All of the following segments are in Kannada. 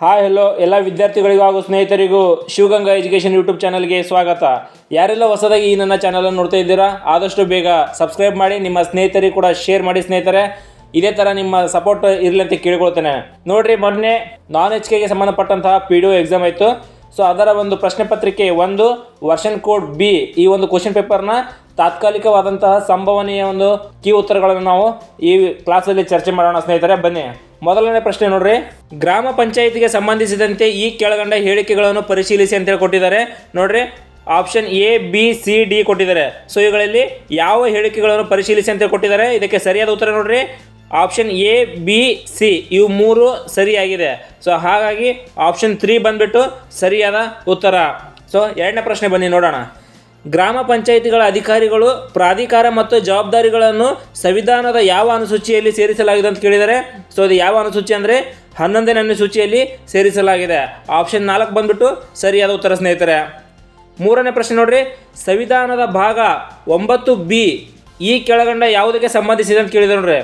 ಹಾಯ್ ಹಲೋ ಎಲ್ಲ ವಿದ್ಯಾರ್ಥಿಗಳಿಗೂ ಹಾಗೂ ಸ್ನೇಹಿತರಿಗೂ ಶಿವಗಂಗಾ ಎಜುಕೇಷನ್ ಯೂಟ್ಯೂಬ್ ಚಾನಲ್ಗೆ ಸ್ವಾಗತ. ಯಾರೆಲ್ಲ ಹೊಸದಾಗಿ ಈ ನನ್ನ ಚಾನಲನ್ನು ನೋಡ್ತಾ ಇದ್ದೀರಾ, ಆದಷ್ಟು ಬೇಗ ಸಬ್ಸ್ಕ್ರೈಬ್ ಮಾಡಿ, ನಿಮ್ಮ ಸ್ನೇಹಿತರಿಗೆ ಕೂಡ ಶೇರ್ ಮಾಡಿ ಸ್ನೇಹಿತರೆ. ಇದೇ ಥರ ನಿಮ್ಮ ಸಪೋರ್ಟ್ ಇರಲಿ ಅಂತ ಕೇಳ್ಕೊಳ್ತೇನೆ. ನೋಡ್ರಿ, ಮೊನ್ನೆ ನಾನ್ ಎಚ್ ಕೆಗೆ ಸಂಬಂಧಪಟ್ಟಂತಹ ಪಿ ಡಿ ಒ ಎಕ್ಸಾಮ್ ಆಯಿತು. ಸೊ ಅದರ ಒಂದು ಪ್ರಶ್ನೆ ಪತ್ರಿಕೆ ಒಂದು ವರ್ಷನ್ ಕೋಡ್ ಬಿ ಈ ಒಂದು ಕ್ವಶನ್ ಪೇಪರ್ನ ತಾತ್ಕಾಲಿಕವಾದಂತಹ ಸಂಭವನೀಯ ಒಂದು ಕೀ ಉತ್ತರಗಳನ್ನು ನಾವು ಈ ಕ್ಲಾಸಲ್ಲಿ ಚರ್ಚೆ ಮಾಡೋಣ ಸ್ನೇಹಿತರೆ. ಬನ್ನಿ. ಮೊದಲನೇ ಪ್ರಶ್ನೆ ನೋಡ್ರಿ. ಗ್ರಾಮ ಪಂಚಾಯಿತಿಗೆ ಸಂಬಂಧಿಸಿದಂತೆ ಈ ಕೆಳಗಂಡ ಹೇಳಿಕೆಗಳನ್ನು ಪರಿಶೀಲಿಸಿ ಅಂತೇಳಿ ಕೊಟ್ಟಿದ್ದಾರೆ. ನೋಡ್ರಿ option A B C D ಕೊಟ್ಟಿದ್ದಾರೆ. ಸೊ ಇವುಗಳಲ್ಲಿ ಯಾವ ಹೇಳಿಕೆಗಳನ್ನು ಪರಿಶೀಲಿಸಿ ಅಂತ ಕೊಟ್ಟಿದ್ದಾರೆ? ಇದಕ್ಕೆ ಸರಿಯಾದ ಉತ್ತರ ನೋಡ್ರಿ. ಆಪ್ಷನ್ ಎ ಬಿ ಸಿ ಇವು ಮೂರು ಸರಿಯಾಗಿದೆ. ಸೊ ಹಾಗಾಗಿ ಆಪ್ಷನ್ ತ್ರೀ ಬಂದ್ಬಿಟ್ಟು ಸರಿಯಾದ ಉತ್ತರ. ಸೊ ಎರಡನೇ ಪ್ರಶ್ನೆ ಬನ್ನಿ, ನೋಡೋಣ. ಗ್ರಾಮ ಪಂಚಾಯಿತಿಗಳ ಅಧಿಕಾರಿಗಳು, ಪ್ರಾಧಿಕಾರ ಮತ್ತು ಜವಾಬ್ದಾರಿಗಳನ್ನು ಸಂವಿಧಾನದ ಯಾವ ಅನುಸೂಚಿಯಲ್ಲಿ ಸೇರಿಸಲಾಗಿದೆ ಅಂತ ಕೇಳಿದರೆ, ಸೊ ಅದು ಯಾವ ಅನುಸೂಚಿ ಅಂದರೆ ಹನ್ನೊಂದನೇ ಅನುಸೂಚಿಯಲ್ಲಿ ಸೇರಿಸಲಾಗಿದೆ. ಆಪ್ಷನ್ ನಾಲ್ಕು ಬಂದ್ಬಿಟ್ಟು ಸರಿಯಾದ ಉತ್ತರ ಸ್ನೇಹಿತರೆ. ಮೂರನೇ ಪ್ರಶ್ನೆ ನೋಡ್ರಿ. ಸಂವಿಧಾನದ ಭಾಗ ಒಂಬತ್ತು ಬಿ ಈ ಕೆಳಗಂಡ ಯಾವುದಕ್ಕೆ ಸಂಬಂಧಿಸಿದೆ ಅಂತ ಕೇಳಿದೆ ನೋಡ್ರಿ.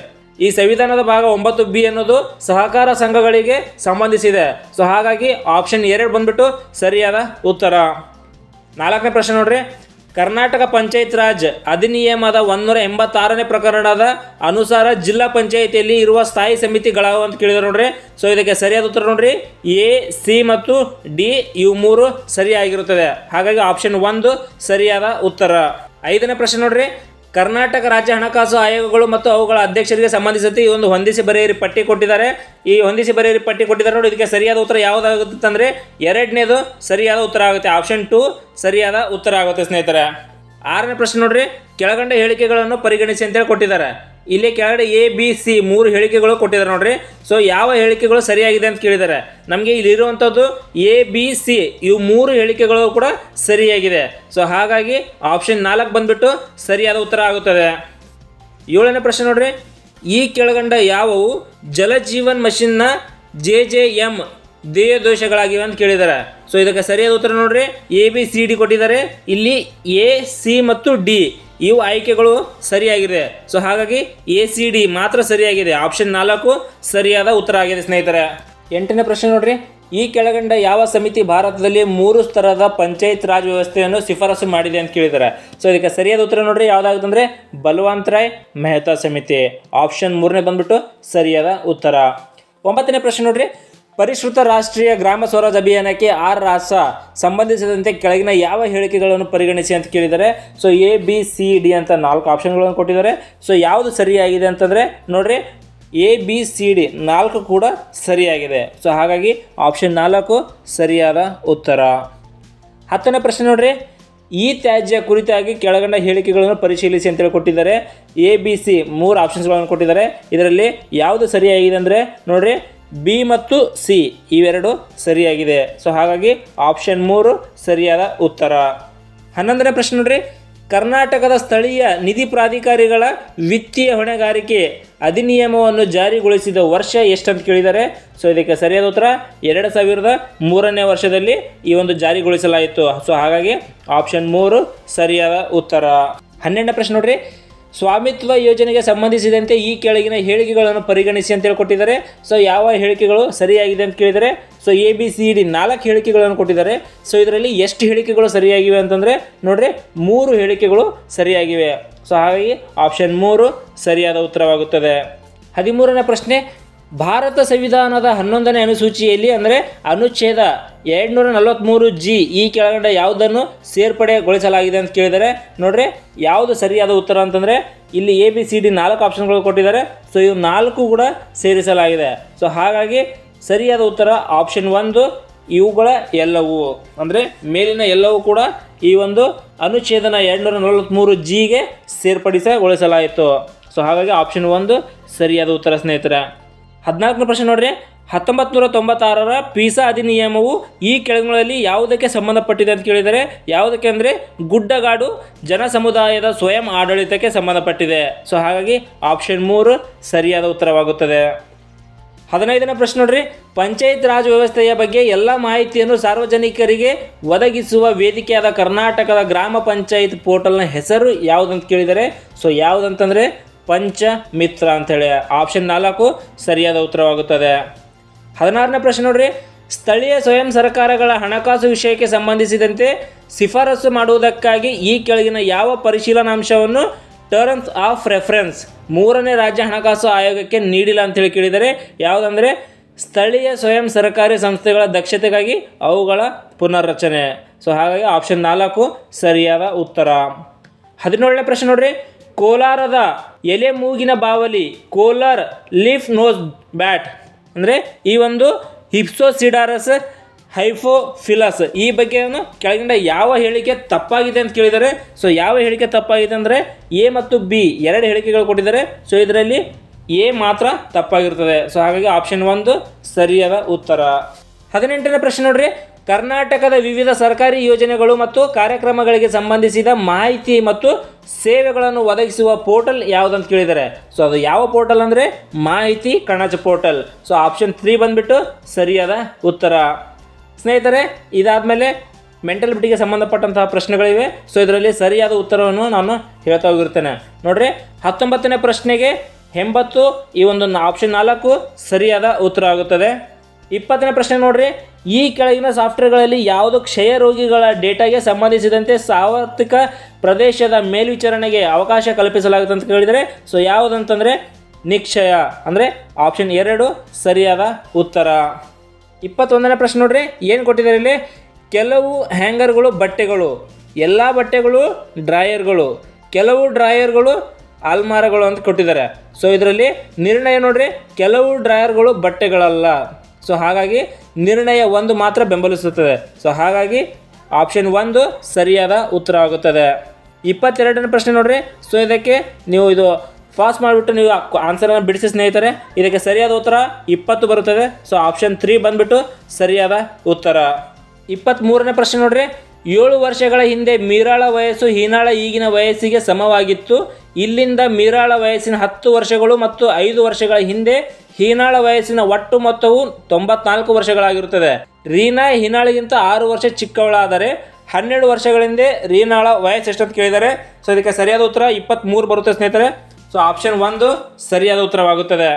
ಈ ಸಂವಿಧಾನದ ಭಾಗ ಒಂಬತ್ತು ಬಿ ಅನ್ನೋದು ಸಹಕಾರ ಸಂಘಗಳಿಗೆ ಸಂಬಂಧಿಸಿದೆ. ಸೊ ಹಾಗಾಗಿ ಆಪ್ಷನ್ ಎರಡು ಬಂದ್ಬಿಟ್ಟು ಸರಿಯಾದ ಉತ್ತರ. ನಾಲ್ಕನೇ ಪ್ರಶ್ನೆ ನೋಡ್ರಿ. ಕರ್ನಾಟಕ ಪಂಚಾಯತ್ ರಾಜ್ ಅಧಿನಿಯಮದ ಒಂದೂರ ಎಂಬತ್ತಾರನೇ ಪ್ರಕರಣದ ಅನುಸಾರ ಜಿಲ್ಲಾ ಪಂಚಾಯಿತಿಯಲ್ಲಿ ಇರುವ ಸ್ಥಾಯಿ ಸಮಿತಿಗಳಾವು ಅಂತ ಕೇಳಿದ್ರು ನೋಡ್ರಿ. ಸೊ ಇದಕ್ಕೆ ಸರಿಯಾದ ಉತ್ತರ ನೋಡ್ರಿ. ಎ, ಸಿ ಮತ್ತು ಡಿ ಇವು ಮೂರು ಸರಿಯಾಗಿರುತ್ತದೆ. ಹಾಗಾಗಿ ಆಪ್ಷನ್ ಒಂದು ಸರಿಯಾದ ಉತ್ತರ. ಐದನೇ ಪ್ರಶ್ನೆ ನೋಡ್ರಿ. ಕರ್ನಾಟಕ ರಾಜ್ಯ ಹಣಕಾಸು ಆಯೋಗಗಳು ಮತ್ತು ಅವುಗಳ ಅಧ್ಯಕ್ಷರಿಗೆ ಸಂಬಂಧಿಸಿದಂತೆ ಈ ಒಂದು ಹೊಂದಿಸಿ ಬರೆಯಿರಿ ಪಟ್ಟಿ ಕೊಟ್ಟಿದ್ದಾರೆ. ಈ ಹೊಂದಿಸಿ ಬರೆಯಿರಿ ಪಟ್ಟಿ ಕೊಟ್ಟಿದ್ದಾರೆ ನೋಡಿ, ಇದಕ್ಕೆ ಸರಿಯಾದ ಉತ್ತರ ಯಾವುದಾಗುತ್ತೆ ಅಂದರೆ ಎರಡನೇದು ಸರಿಯಾದ ಉತ್ತರ ಆಗುತ್ತೆ. ಆಪ್ಷನ್ ಟು ಸರಿಯಾದ ಉತ್ತರ ಆಗುತ್ತೆ ಸ್ನೇಹಿತರೆ. ಆರನೇ ಪ್ರಶ್ನೆ ನೋಡ್ರಿ, ಕೆಳಗಂಡ ಹೇಳಿಕೆಗಳನ್ನು ಪರಿಗಣಿಸಿ ಅಂತೇಳಿ ಕೊಟ್ಟಿದ್ದಾರೆ. ಇಲ್ಲಿ ಕೆಳಗಡೆ ಎ ಬಿ ಸಿ ಮೂರು ಹೇಳಿಕೆಗಳು ಕೊಟ್ಟಿದ್ದಾರೆ ನೋಡ್ರಿ. ಸೊ ಯಾವ ಹೇಳಿಕೆಗಳು ಸರಿಯಾಗಿದೆ ಅಂತ ಕೇಳಿದ್ದಾರೆ. ನಮಗೆ ಇಲ್ಲಿರುವಂಥದ್ದು ಎ ಬಿ ಸಿ ಇವು ಮೂರು ಹೇಳಿಕೆಗಳು ಕೂಡ ಸರಿಯಾಗಿದೆ. ಸೊ ಹಾಗಾಗಿ ಆಪ್ಷನ್ ನಾಲ್ಕು ಬಂದ್ಬಿಟ್ಟು ಸರಿಯಾದ ಉತ್ತರ ಆಗುತ್ತದೆ. ಏಳನೇ ಪ್ರಶ್ನೆ ನೋಡ್ರಿ. ಈ ಕೆಳಗಂಡ ಯಾವುವು? ಜಲಜೀವನ್ ಮಷಿನ್ನ ಜೆ ಜೆ ಎಂ ದೇಹ ದೋಷಗಳಾಗಿವೆ ಅಂತ ಕೇಳಿದ್ದಾರೆ. ಸೊ ಇದಕ್ಕೆ ಸರಿಯಾದ ಉತ್ತರ ನೋಡ್ರಿ. ಎ ಬಿ ಸಿ ಡಿ ಕೊಟ್ಟಿದ್ದಾರೆ. ಇಲ್ಲಿ ಎ ಸಿ ಮತ್ತು ಡಿ ಇವು ಆಯ್ಕೆಗಳು ಸರಿಯಾಗಿದೆ. ಸೊ ಹಾಗಾಗಿ ಎ ಸಿ ಡಿ ಮಾತ್ರ ಸರಿಯಾಗಿದೆ. ಆಪ್ಷನ್ ನಾಲ್ಕು ಸರಿಯಾದ ಉತ್ತರ ಆಗಿದೆ ಸ್ನೇಹಿತರೆ. ಎಂಟನೇ ಪ್ರಶ್ನೆ ನೋಡ್ರಿ. ಈ ಕೆಳಗಂಡ ಯಾವ ಸಮಿತಿ ಭಾರತದಲ್ಲಿ ಮೂರು ಸ್ತರದ ಪಂಚಾಯತ್ ರಾಜ್ ವ್ಯವಸ್ಥೆಯನ್ನು ಶಿಫಾರಸು ಮಾಡಿದೆ ಅಂತ ಕೇಳಿದ್ದಾರೆ. ಸೊ ಇದಕ್ಕೆ ಸರಿಯಾದ ಉತ್ತರ ನೋಡ್ರಿ. ಯಾವುದಾಗುತ್ತಂದ್ರೆ ಬಲವಂತ್ ರಾಯ್ ಮೆಹ್ತಾ ಸಮಿತಿ. ಆಪ್ಷನ್ ಮೂರನೇ ಬಂದ್ಬಿಟ್ಟು ಸರಿಯಾದ ಉತ್ತರ. ಒಂಬತ್ತನೇ ಪ್ರಶ್ನೆ ನೋಡ್ರಿ. ಪರಿಷ್ಕೃತ ರಾಷ್ಟ್ರೀಯ ಗ್ರಾಮ ಸ್ವರಾಜ್ ಅಭಿಯಾನಕ್ಕೆ ಆರ್ ರಾಸ ಸಂಬಂಧಿಸಿದಂತೆ ಕೆಳಗಿನ ಯಾವ ಹೇಳಿಕೆಗಳನ್ನು ಪರಿಗಣಿಸಿ ಅಂತ ಕೇಳಿದ್ದಾರೆ so A, B, C, D ಅಂತ ನಾಲ್ಕು ಆಪ್ಷನ್ಗಳನ್ನು ಕೊಟ್ಟಿದ್ದಾರೆ. ಸೊ ಯಾವುದು ಸರಿಯಾಗಿದೆ ಅಂತಂದರೆ, ನೋಡ್ರಿ, ಎ, ಬಿ, ಸಿ, ಡಿ ನಾಲ್ಕು ಕೂಡ ಸರಿಯಾಗಿದೆ. ಸೊ ಹಾಗಾಗಿ ಆಪ್ಷನ್ ನಾಲ್ಕು ಸರಿಯಾದ ಉತ್ತರ. ಹತ್ತನೇ ಪ್ರಶ್ನೆ ನೋಡ್ರಿ, ಈ ತ್ಯಾಜ್ಯ ಕುರಿತಾಗಿ ಕೆಳಗಂಡ ಹೇಳಿಕೆಗಳನ್ನು ಪರಿಶೀಲಿಸಿ ಅಂತೇಳಿ ಕೊಟ್ಟಿದ್ದಾರೆ. ಎ, ಬಿ, ಸಿ ಮೂರು ಆಪ್ಷನ್ಸ್ಗಳನ್ನು ಕೊಟ್ಟಿದ್ದಾರೆ. ಇದರಲ್ಲಿ ಯಾವುದು ಸರಿಯಾಗಿದೆ ಅಂದರೆ, ನೋಡ್ರಿ ಬಿ ಮತ್ತು ಸಿ ಇವೆರಡು ಸರಿಯಾಗಿದೆ. ಸೊ ಹಾಗಾಗಿ ಆಪ್ಷನ್ ಮೂರು ಸರಿಯಾದ ಉತ್ತರ. ಹನ್ನೊಂದನೇ ಪ್ರಶ್ನೆ ನೋಡ್ರಿ. ಕರ್ನಾಟಕದ ಸ್ಥಳೀಯ ನಿಧಿ ಪ್ರಾಧಿಕಾರಿಗಳ ವಿತ್ತೀಯ ಹೊಣೆಗಾರಿಕೆ ಅಧಿನಿಯಮವನ್ನು ಜಾರಿಗೊಳಿಸಿದ ವರ್ಷ ಎಷ್ಟಂತ ಕೇಳಿದ್ದಾರೆ ಸೊ ಇದಕ್ಕೆ ಸರಿಯಾದ ಉತ್ತರ, ಎರಡು ಸಾವಿರದ ಮೂರನೇ ವರ್ಷದಲ್ಲಿ ಈ ಒಂದು ಜಾರಿಗೊಳಿಸಲಾಯಿತು. ಸೊ ಹಾಗಾಗಿ ಆಪ್ಷನ್ ಮೂರು ಸರಿಯಾದ ಉತ್ತರ. ಹನ್ನೆರಡನೇ ಪ್ರಶ್ನೆ ನೋಡ್ರಿ. ಸ್ವಾಮಿತ್ವ ಯೋಜನೆಗೆ ಸಂಬಂಧಿಸಿದಂತೆ ಈ ಕೆಳಗಿನ ಹೇಳಿಕೆಗಳನ್ನು ಪರಿಗಣಿಸಿ ಅಂತೇಳಿ ಕೊಟ್ಟಿದ್ದಾರೆ ಸೊ ಯಾವ ಹೇಳಿಕೆಗಳು ಸರಿಯಾಗಿದೆ ಅಂತ ಕೇಳಿದರೆ so A B C D ನಾಲ್ಕು ಹೇಳಿಕೆಗಳನ್ನು ಕೊಟ್ಟಿದ್ದಾರೆ. ಸೊ ಇದರಲ್ಲಿ ಎಷ್ಟು ಹೇಳಿಕೆಗಳು ಸರಿಯಾಗಿವೆ ಅಂತಂದರೆ, ನೋಡ್ರಿ, ಮೂರು ಹೇಳಿಕೆಗಳು ಸರಿಯಾಗಿವೆ. ಸೊ ಹಾಗಾಗಿ ಆಪ್ಷನ್ ಮೂರು ಸರಿಯಾದ ಉತ್ತರವಾಗುತ್ತದೆ. ಹದಿಮೂರನೇ ಪ್ರಶ್ನೆ ಭಾರತ ಸಂವಿಧಾನದ ಹನ್ನೊಂದನೇ ಅನುಸೂಚಿಯಲ್ಲಿ ಅಂದರೆ ಅನುಚ್ಛೇದ ಎರಡುನೂರ ನಲವತ್ತ್ಮೂರು ಜಿ ಈ ಕೆಳಗಡೆ ಯಾವುದನ್ನು ಸೇರ್ಪಡೆಗೊಳಿಸಲಾಗಿದೆ ಅಂತ ಕೇಳಿದರೆ, ನೋಡ್ರಿ, ಯಾವುದು ಸರಿಯಾದ ಉತ್ತರ ಅಂತಂದರೆ ಇಲ್ಲಿ ಎ ಬಿ ಸಿ ಡಿ ನಾಲ್ಕು ಆಪ್ಷನ್ಗಳು ಕೊಟ್ಟಿದ್ದಾರೆ. ಸೊ ಇವು ನಾಲ್ಕು ಕೂಡ ಸೇರಿಸಲಾಗಿದೆ. ಸೊ ಹಾಗಾಗಿ ಸರಿಯಾದ ಉತ್ತರ ಆಪ್ಷನ್ ಒಂದು, ಇವುಗಳ ಎಲ್ಲವೂ. ಅಂದರೆ ಮೇಲಿನ ಎಲ್ಲವೂ ಕೂಡ ಈ ಒಂದು ಅನುಚ್ಛೇದನ ಎರಡುನೂರ ನಲವತ್ತ್ಮೂರು ಜಿಗೆ ಸೇರ್ಪಡಿಸಗೊಳಿಸಲಾಯಿತು. ಸೊ ಹಾಗಾಗಿ ಆಪ್ಷನ್ ಒಂದು ಸರಿಯಾದ ಉತ್ತರ ಸ್ನೇಹಿತರೆ. ಹದಿನಾಲ್ಕನೇ ಪ್ರಶ್ನೆ ನೋಡ್ರಿ. ಹತ್ತೊಂಬತ್ತು ನೂರ ತೊಂಬತ್ತಾರರ ಪೀಸಾ ಅಧಿನಿಯಮವು ಈ ಕೆಳಗಳಲ್ಲಿ ಯಾವುದಕ್ಕೆ ಸಂಬಂಧಪಟ್ಟಿದೆ ಅಂತ ಕೇಳಿದರೆ, ಯಾವುದಕ್ಕೆ ಅಂದರೆ ಗುಡ್ಡಗಾಡು ಜನ ಸಮುದಾಯದ ಸ್ವಯಂ ಆಡಳಿತಕ್ಕೆ ಸಂಬಂಧಪಟ್ಟಿದೆ. ಸೊ ಹಾಗಾಗಿ ಆಪ್ಷನ್ ಮೂರು ಸರಿಯಾದ ಉತ್ತರವಾಗುತ್ತದೆ. ಹದಿನೈದನೇ ಪ್ರಶ್ನೆ ನೋಡ್ರಿ. ಪಂಚಾಯತ್ ರಾಜ್ ವ್ಯವಸ್ಥೆಯ ಬಗ್ಗೆ ಎಲ್ಲ ಮಾಹಿತಿಯನ್ನು ಸಾರ್ವಜನಿಕರಿಗೆ ಒದಗಿಸುವ ವೇದಿಕೆಯಾದ ಕರ್ನಾಟಕದ ಗ್ರಾಮ ಪಂಚಾಯತ್ ಪೋರ್ಟಲ್ನ ಹೆಸರು ಯಾವುದಂತ ಕೇಳಿದರೆ ಸೊ ಯಾವುದಂತಂದರೆ ಪಂಚ ಮಿತ್ರ ಅಂಥೇಳಿ ಆಪ್ಷನ್ ನಾಲ್ಕು ಸರಿಯಾದ ಉತ್ತರವಾಗುತ್ತದೆ. ಹದಿನಾರನೇ ಪ್ರಶ್ನೆ ನೋಡ್ರಿ. ಸ್ಥಳೀಯ ಸ್ವಯಂ ಸರ್ಕಾರಗಳ ಹಣಕಾಸು ವಿಷಯಕ್ಕೆ ಸಂಬಂಧಿಸಿದಂತೆ ಶಿಫಾರಸು ಮಾಡುವುದಕ್ಕಾಗಿ ಈ ಕೆಳಗಿನ ಯಾವ ಪರಿಶೀಲನಾಂಶವನ್ನು ಟರ್ಮ್ಸ್ ಆಫ್ ರೆಫರೆನ್ಸ್ ಮೂರನೇ ರಾಜ್ಯ ಹಣಕಾಸು ಆಯೋಗಕ್ಕೆ ನೀಡಿಲ್ಲ ಅಂತೇಳಿ ಕೇಳಿದರೆ ಯಾವುದಂದರೆ ಸ್ಥಳೀಯ ಸ್ವಯಂ ಸರ್ಕಾರಿ ಸಂಸ್ಥೆಗಳ ದಕ್ಷತೆಗಾಗಿ ಅವುಗಳ ಪುನರ್ರಚನೆ. ಸೊ ಹಾಗಾಗಿ ಆಪ್ಷನ್ ನಾಲ್ಕು ಸರಿಯಾದ ಉತ್ತರ. ಹದಿನೇಳನೇ ಪ್ರಶ್ನೆ ನೋಡ್ರಿ. ಕೋಲಾರದ ಎಲೆ ಮೂಗಿನ ಬಾವಲಿ ಕೋಲಾರ್ ಲೀಫ್ ನೋಸ್ ಬ್ಯಾಟ್ ಅಂದರೆ ಈ ಒಂದು ಹಿಪ್ಸೋಸಿಡಾರಸ್ ಹೈಫೋಫಿಲಸ್. ಈ ಬಗ್ಗೆ ಕೆಳಗಿನ ಯಾವ ಹೇಳಿಕೆ ತಪ್ಪಾಗಿದೆ ಅಂತ ಕೇಳಿದ್ದಾರೆ. ಸೊ ಯಾವ ಹೇಳಿಕೆ ತಪ್ಪಾಗಿದೆ ಅಂದರೆ ಎ ಮತ್ತು ಬಿ ಎರಡು ಹೇಳಿಕೆಗಳು ಕೊಟ್ಟಿದ್ದಾರೆ. ಸೊ ಇದರಲ್ಲಿ ಎ ಮಾತ್ರ ತಪ್ಪಾಗಿರ್ತದೆ. ಸೊ ಹಾಗಾಗಿ ಆಪ್ಷನ್ ಒಂದು ಸರಿಯಾದ ಉತ್ತರ. ಹದಿನೆಂಟನೇ ಪ್ರಶ್ನೆ ನೋಡ್ರಿ. ಕರ್ನಾಟಕದ ವಿವಿಧ ಸರ್ಕಾರಿ ಯೋಜನೆಗಳು ಮತ್ತು ಕಾರ್ಯಕ್ರಮಗಳಿಗೆ ಸಂಬಂಧಿಸಿದ ಮಾಹಿತಿ ಮತ್ತು ಸೇವೆಗಳನ್ನು ಒದಗಿಸುವ ಪೋರ್ಟಲ್ ಯಾವುದಂತ ಕೇಳಿದ್ದಾರೆ ಸೊ ಅದು ಯಾವ ಪೋರ್ಟಲ್ ಅಂದರೆ ಮಾಹಿತಿ ಕಣಜ ಪೋರ್ಟಲ್. ಸೊ ಆಪ್ಷನ್ ತ್ರೀ ಬಂದ್ಬಿಟ್ಟು ಸರಿಯಾದ ಉತ್ತರ. ಸ್ನೇಹಿತರೆ, ಇದಾದಮೇಲೆ ಮೆಂಟಲಿಟಿಗೆ ಸಂಬಂಧಪಟ್ಟಂತಹ ಪ್ರಶ್ನೆಗಳಿವೆ. ಸೊ ಇದರಲ್ಲಿ ಸರಿಯಾದ ಉತ್ತರವನ್ನು ನಾನು ಹೇಳ್ತಾ ಹೋಗಿರ್ತೇನೆ. ನೋಡ್ರಿ, ಹತ್ತೊಂಬತ್ತನೇ ಪ್ರಶ್ನೆಗೆ ಎಂಬತ್ತು ಈ ಒಂದು ಆಪ್ಷನ್ ನಾಲ್ಕು ಸರಿಯಾದ ಉತ್ತರ ಆಗುತ್ತದೆ. ಇಪ್ಪತ್ತನೇ ಪ್ರಶ್ನೆ ನೋಡ್ರಿ. ಈ ಕೆಳಗಿನ ಸಾಫ್ಟ್ವೇರ್ಗಳಲ್ಲಿ ಯಾವುದು ಕ್ಷಯ ರೋಗಿಗಳ ಡೇಟಾಗೆ ಸಂಬಂಧಿಸಿದಂತೆ ಸಾರ್ವತ್ರಿಕ ಪ್ರದೇಶದ ಮೇಲ್ವಿಚಾರಣೆಗೆ ಅವಕಾಶ ಕಲ್ಪಿಸಲಾಗುತ್ತೆ ಅಂತ ಕೇಳಿದರೆ ಸೊ ಯಾವುದಂತಂದರೆ ನಿಕ್ಷಯ ಅಂದರೆ ಆಪ್ಷನ್ ಎರಡು ಸರಿಯಾದ ಉತ್ತರ. ಇಪ್ಪತ್ತೊಂದನೇ ಪ್ರಶ್ನೆ ನೋಡ್ರಿ, ಏನು ಕೊಟ್ಟಿದ್ದಾರೆ ಇಲ್ಲಿ? ಕೆಲವು ಹ್ಯಾಂಗರ್ಗಳು ಬಟ್ಟೆಗಳು, ಎಲ್ಲ ಬಟ್ಟೆಗಳು ಡ್ರಾಯರ್ಗಳು, ಕೆಲವು ಡ್ರಾಯರ್ಗಳು ಆಲ್ಮಾರಗಳು ಅಂತ ಕೊಟ್ಟಿದ್ದಾರೆ. ಸೊ ಇದರಲ್ಲಿ ನಿರ್ಣಯ ನೋಡ್ರಿ, ಕೆಲವು ಡ್ರಾಯರ್ಗಳು ಬಟ್ಟೆಗಳಲ್ಲ. ಸೊ ಹಾಗಾಗಿ ನಿರ್ಣಯ ಒಂದು ಮಾತ್ರ ಬೆಂಬಲಿಸುತ್ತದೆ. ಸೊ ಹಾಗಾಗಿ ಆಪ್ಷನ್ ಒಂದು ಸರಿಯಾದ ಉತ್ತರ ಆಗುತ್ತದೆ. ಇಪ್ಪತ್ತೆರಡನೇ ಪ್ರಶ್ನೆ ನೋಡ್ರಿ. ಸೊ ಇದಕ್ಕೆ ನೀವು ಇದು ಫಾಸ್ಟ್ ಮಾಡಿಬಿಟ್ಟು ನೀವು ಆನ್ಸರನ್ನು ಬಿಡಿಸಿ ಸ್ನೇಹಿತರೆ, ಇದಕ್ಕೆ ಸರಿಯಾದ ಉತ್ತರ ಇಪ್ಪತ್ತು ಬರುತ್ತದೆ. ಸೊ ಆಪ್ಷನ್ ತ್ರೀ ಬಂದ್ಬಿಟ್ಟು ಸರಿಯಾದ ಉತ್ತರ. ಇಪ್ಪತ್ತ್ಮೂರನೇ ಪ್ರಶ್ನೆ ನೋಡ್ರಿ. ಏಳು ವರ್ಷಗಳ ಹಿಂದೆ ಮೀರಾಳ ವಯಸ್ಸು ಹೀನಾಳ ಈಗಿನ ವಯಸ್ಸಿಗೆ ಸಮವಾಗಿತ್ತು. ಇಲ್ಲಿಂದ ಮೀರಾಳ ವಯಸ್ಸಿನ ಹತ್ತು ವರ್ಷಗಳು ಮತ್ತು ಐದು ವರ್ಷಗಳ ಹಿಂದೆ ಹೀನಾಳ ವಯಸ್ಸಿನ ಒಟ್ಟು ಮೊತ್ತವು ತೊಂಬತ್ನಾಲ್ಕು ವರ್ಷಗಳಾಗಿರುತ್ತದೆ. ರೀನಾ ಹೀನಾಳಿಗಿಂತ ಆರು ವರ್ಷ ಚಿಕ್ಕವಳಾದರೆ ಹನ್ನೆರಡು ವರ್ಷಗಳ ಹಿಂದೆ ರೀನಾಳ ವಯಸ್ಸು ಎಷ್ಟು ಅಂತ ಕೇಳಿದ್ದಾರೆ ಸೊ ಇದಕ್ಕೆ ಸರಿಯಾದ ಉತ್ತರ ಇಪ್ಪತ್ತ್ಮೂರು ಬರುತ್ತೆ ಸ್ನೇಹಿತರೆ. ಸೊ ಆಪ್ಷನ್ ಒಂದು ಸರಿಯಾದ ಉತ್ತರವಾಗುತ್ತದೆ.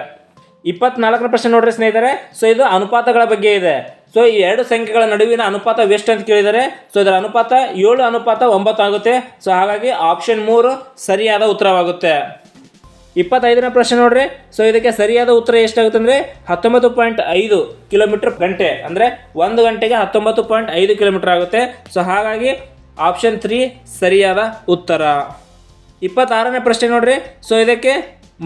ಇಪ್ಪತ್ನಾಲ್ಕನೇ ಪ್ರಶ್ನೆ ನೋಡ್ರಿ ಸ್ನೇಹಿತರೆ, ಸೊ ಇದು ಅನುಪಾತಗಳ ಬಗ್ಗೆ ಇದೆ. ಸೊ ಈ ಎರಡು ಸಂಖ್ಯೆಗಳ ನಡುವಿನ ಅನುಪಾತ ಎಷ್ಟು ಅಂತ ಕೇಳಿದರೆ, ಸೊ ಇದರ ಅನುಪಾತ ಏಳು ಅನುಪಾತ ಒಂಬತ್ತು ಆಗುತ್ತೆ. ಸೊ ಹಾಗಾಗಿ ಆಪ್ಷನ್ ಮೂರು ಸರಿಯಾದ ಉತ್ತರವಾಗುತ್ತೆ. ಇಪ್ಪತ್ತೈದನೇ ಪ್ರಶ್ನೆ ನೋಡ್ರಿ. ಸೊ ಇದಕ್ಕೆ ಸರಿಯಾದ ಉತ್ತರ ಎಷ್ಟಾಗುತ್ತೆ ಅಂದರೆ ಹತ್ತೊಂಬತ್ತು ಪಾಯಿಂಟ್ ಐದು ಕಿಲೋಮೀಟರ್ ಗಂಟೆ. ಅಂದರೆ ಒಂದು ಗಂಟೆಗೆ ಹತ್ತೊಂಬತ್ತು ಪಾಯಿಂಟ್ ಐದು ಕಿಲೋಮೀಟರ್ ಆಗುತ್ತೆ. ಸೊ ಹಾಗಾಗಿ ಆಪ್ಷನ್ ತ್ರೀ ಸರಿಯಾದ ಉತ್ತರ. ಇಪ್ಪತ್ತಾರನೇ ಪ್ರಶ್ನೆ ನೋಡ್ರಿ. ಸೊ ಇದಕ್ಕೆ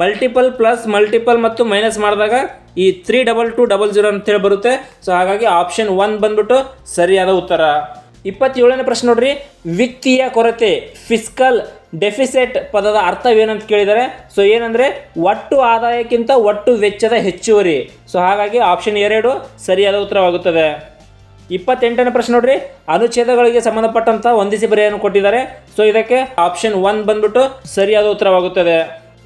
ಮಲ್ಟಿಪಲ್ ಪ್ಲಸ್ ಮಲ್ಟಿಪಲ್ ಮತ್ತು ಮೈನಸ್ ಮಾಡಿದಾಗ ಈ three double two double zero ಅಂತೇಳಿ ಬರುತ್ತೆ. ಸೊ ಹಾಗಾಗಿ ಆಪ್ಷನ್ ಒನ್ ಬಂದ್ಬಿಟ್ಟು ಸರಿಯಾದ ಉತ್ತರ. ಇಪ್ಪತ್ತೇಳನೇ ಪ್ರಶ್ನೆ ನೋಡ್ರಿ. ವಿತ್ತೀಯ ಕೊರತೆ ಫಿಸ್ಕಲ್ ಡೆಫಿಸೆಟ್ ಪದದ ಅರ್ಥವೇನಂತ ಕೇಳಿದರೆ ಸೊ ಏನಂದರೆ ಒಟ್ಟು ಆದಾಯಕ್ಕಿಂತ ಒಟ್ಟು ವೆಚ್ಚದ ಹೆಚ್ಚುವರಿ. ಸೊ ಹಾಗಾಗಿ ಆಪ್ಷನ್ ಎರಡು ಸರಿಯಾದ ಉತ್ತರವಾಗುತ್ತದೆ. ಇಪ್ಪತ್ತೆಂಟನೇ ಪ್ರಶ್ನೆ ನೋಡ್ರಿ. ಅನುಚ್ಛೇದಗಳಿಗೆ ಸಂಬಂಧಪಟ್ಟಂತ ಹೊಂದಿಸಿ ಬರೆಯನ್ನು ಕೊಟ್ಟಿದ್ದಾರೆ. ಸೊ ಇದಕ್ಕೆ ಆಪ್ಷನ್ ಒನ್ ಬಂದ್ಬಿಟ್ಟು ಸರಿಯಾದ ಉತ್ತರವಾಗುತ್ತದೆ.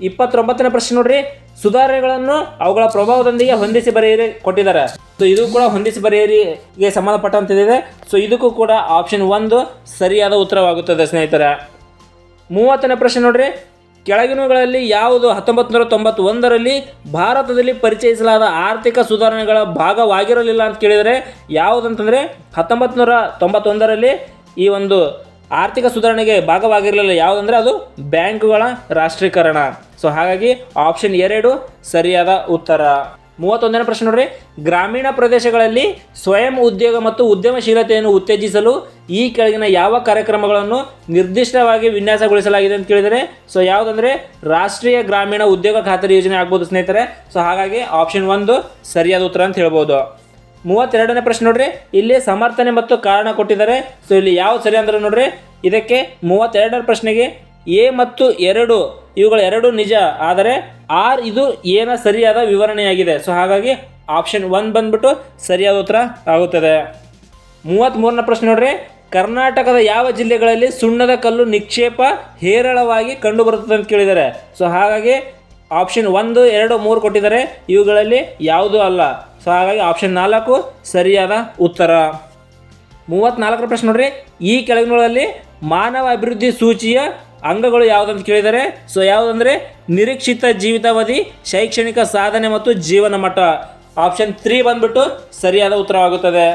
ಇಪ್ಪತ್ತೊಂಬತ್ತನೇ ಪ್ರಶ್ನೆ ನೋಡ್ರಿ. ಸುಧಾರಣೆಗಳನ್ನು ಅವುಗಳ ಪ್ರಭಾವದೊಂದಿಗೆ ಹೊಂದಿಸಿ ಬರೆಯಿರಿ ಕೊಟ್ಟಿದ್ದಾರೆ. ಸೊ ಇದು ಕೂಡ ಹೊಂದಿಸಿ ಬರೆಯಿರಿಗೆ ಸಂಬಂಧಪಟ್ಟಂತಿದೆ. ಸೊ ಇದಕ್ಕೂ ಕೂಡ ಆಪ್ಷನ್ ಒಂದು ಸರಿಯಾದ ಉತ್ತರವಾಗುತ್ತದೆ ಸ್ನೇಹಿತರೆ. ಮೂವತ್ತನೇ ಪ್ರಶ್ನೆ ನೋಡ್ರಿ. ಕೆಳಗಿನಗಳಲ್ಲಿ ಯಾವುದು ಹತ್ತೊಂಬತ್ತು ನೂರ ತೊಂಬತ್ತೊಂದರಲ್ಲಿ ಭಾರತದಲ್ಲಿ ಪರಿಚಯಿಸಲಾದ ಆರ್ಥಿಕ ಸುಧಾರಣೆಗಳ ಭಾಗವಾಗಿರಲಿಲ್ಲ ಅಂತ ಕೇಳಿದರೆ ಯಾವುದಂತಂದರೆ ಹತ್ತೊಂಬತ್ತು ನೂರ ತೊಂಬತ್ತೊಂದರಲ್ಲಿ ಈ ಒಂದು ಆರ್ಥಿಕ ಸುಧಾರಣೆಗೆ ಭಾಗವಾಗಿರಲಿಲ್ಲ. ಯಾವುದಂದರೆ ಅದು ಬ್ಯಾಂಕುಗಳ ರಾಷ್ಟ್ರೀಕರಣ. ಸೊ ಹಾಗಾಗಿ ಆಪ್ಷನ್ ಎರಡು ಸರಿಯಾದ ಉತ್ತರ. ಮೂವತ್ತೊಂದನೇ ಪ್ರಶ್ನೆ ನೋಡ್ರಿ. ಗ್ರಾಮೀಣ ಪ್ರದೇಶಗಳಲ್ಲಿ ಸ್ವಯಂ ಉದ್ಯೋಗ ಮತ್ತು ಉದ್ಯಮಶೀಲತೆಯನ್ನು ಉತ್ತೇಜಿಸಲು ಈ ಕೆಳಗಿನ ಯಾವ ಕಾರ್ಯಕ್ರಮಗಳನ್ನು ನಿರ್ದಿಷ್ಟವಾಗಿ ವಿನ್ಯಾಸಗೊಳಿಸಲಾಗಿದೆ ಅಂತ ಕೇಳಿದರೆ, ಸೊ ಯಾವುದಂದರೆ ರಾಷ್ಟ್ರೀಯ ಗ್ರಾಮೀಣ ಉದ್ಯೋಗ ಖಾತರಿ ಯೋಜನೆ ಆಗ್ಬೋದು ಸ್ನೇಹಿತರೆ. ಸೊ ಹಾಗಾಗಿ ಆಪ್ಷನ್ ಒಂದು ಸರಿಯಾದ ಉತ್ತರ ಅಂತ ಹೇಳ್ಬೋದು. ಮೂವತ್ತೆರಡನೇ ಪ್ರಶ್ನೆ ನೋಡ್ರಿ. ಇಲ್ಲಿ ಸಮರ್ಥನೆ ಮತ್ತು ಕಾರಣ ಕೊಟ್ಟಿದ್ದಾರೆ. ಸೊ ಇಲ್ಲಿ ಯಾವ್ದು ಸರಿ ಅಂದ್ರೆ ನೋಡ್ರಿ, ಇದಕ್ಕೆ ಮೂವತ್ತೆರಡರ ಪ್ರಶ್ನೆಗೆ ಎ ಮತ್ತು ಎರಡು ಇವುಗಳು ಎರಡು ನಿಜ, ಆದರೆ ಆರ್ ಇದು ಏನ ಸರಿಯಾದ ವಿವರಣೆಯಾಗಿದೆ. ಸೊ ಹಾಗಾಗಿ ಆಪ್ಷನ್ ಒನ್ ಬಂದ್ಬಿಟ್ಟು ಸರಿಯಾದ ಉತ್ತರ ಆಗುತ್ತದೆ. ಮೂವತ್ತ್ಮೂರನೇ ಪ್ರಶ್ನೆ ನೋಡ್ರಿ. ಕರ್ನಾಟಕದ ಯಾವ ಜಿಲ್ಲೆಗಳಲ್ಲಿ ಸುಣ್ಣದ ಕಲ್ಲು ನಿಕ್ಷೇಪ ಹೇರಳವಾಗಿ ಕಂಡುಬರುತ್ತದೆ ಅಂತ ಕೇಳಿದ್ದಾರೆ. ಸೊ ಹಾಗಾಗಿ ಆಪ್ಷನ್ ಒಂದು, ಎರಡು, ಮೂರು ಕೊಟ್ಟಿದ್ದಾರೆ. ಇವುಗಳಲ್ಲಿ ಯಾವುದೂ ಅಲ್ಲ. ಸೊ ಹಾಗಾಗಿ ಆಪ್ಷನ್ ನಾಲ್ಕು ಸರಿಯಾದ ಉತ್ತರ. ಮೂವತ್ತ್ನಾಲ್ಕರ ಪ್ರಶ್ನೆ ನೋಡ್ರಿ. ಈ ಕೆಳಗಿನಗಳಲ್ಲಿ ಮಾನವ ಅಭಿವೃದ್ಧಿ ಸೂಚಿಯ ಅಂಗಗಳು ಯಾವುದಂತ ಕೇಳಿದರೆ ಸೊ ಯಾವುದಂದ್ರೆ ನಿರೀಕ್ಷಿತ ಜೀವಿತಾವಧಿ, ಶೈಕ್ಷಣಿಕ ಸಾಧನೆ ಮತ್ತು ಜೀವನ ಮಟ್ಟ. ಆಪ್ಷನ್ ತ್ರೀ ಬಂದ್ಬಿಟ್ಟು ಸರಿಯಾದ ಉತ್ತರವಾಗುತ್ತದೆ.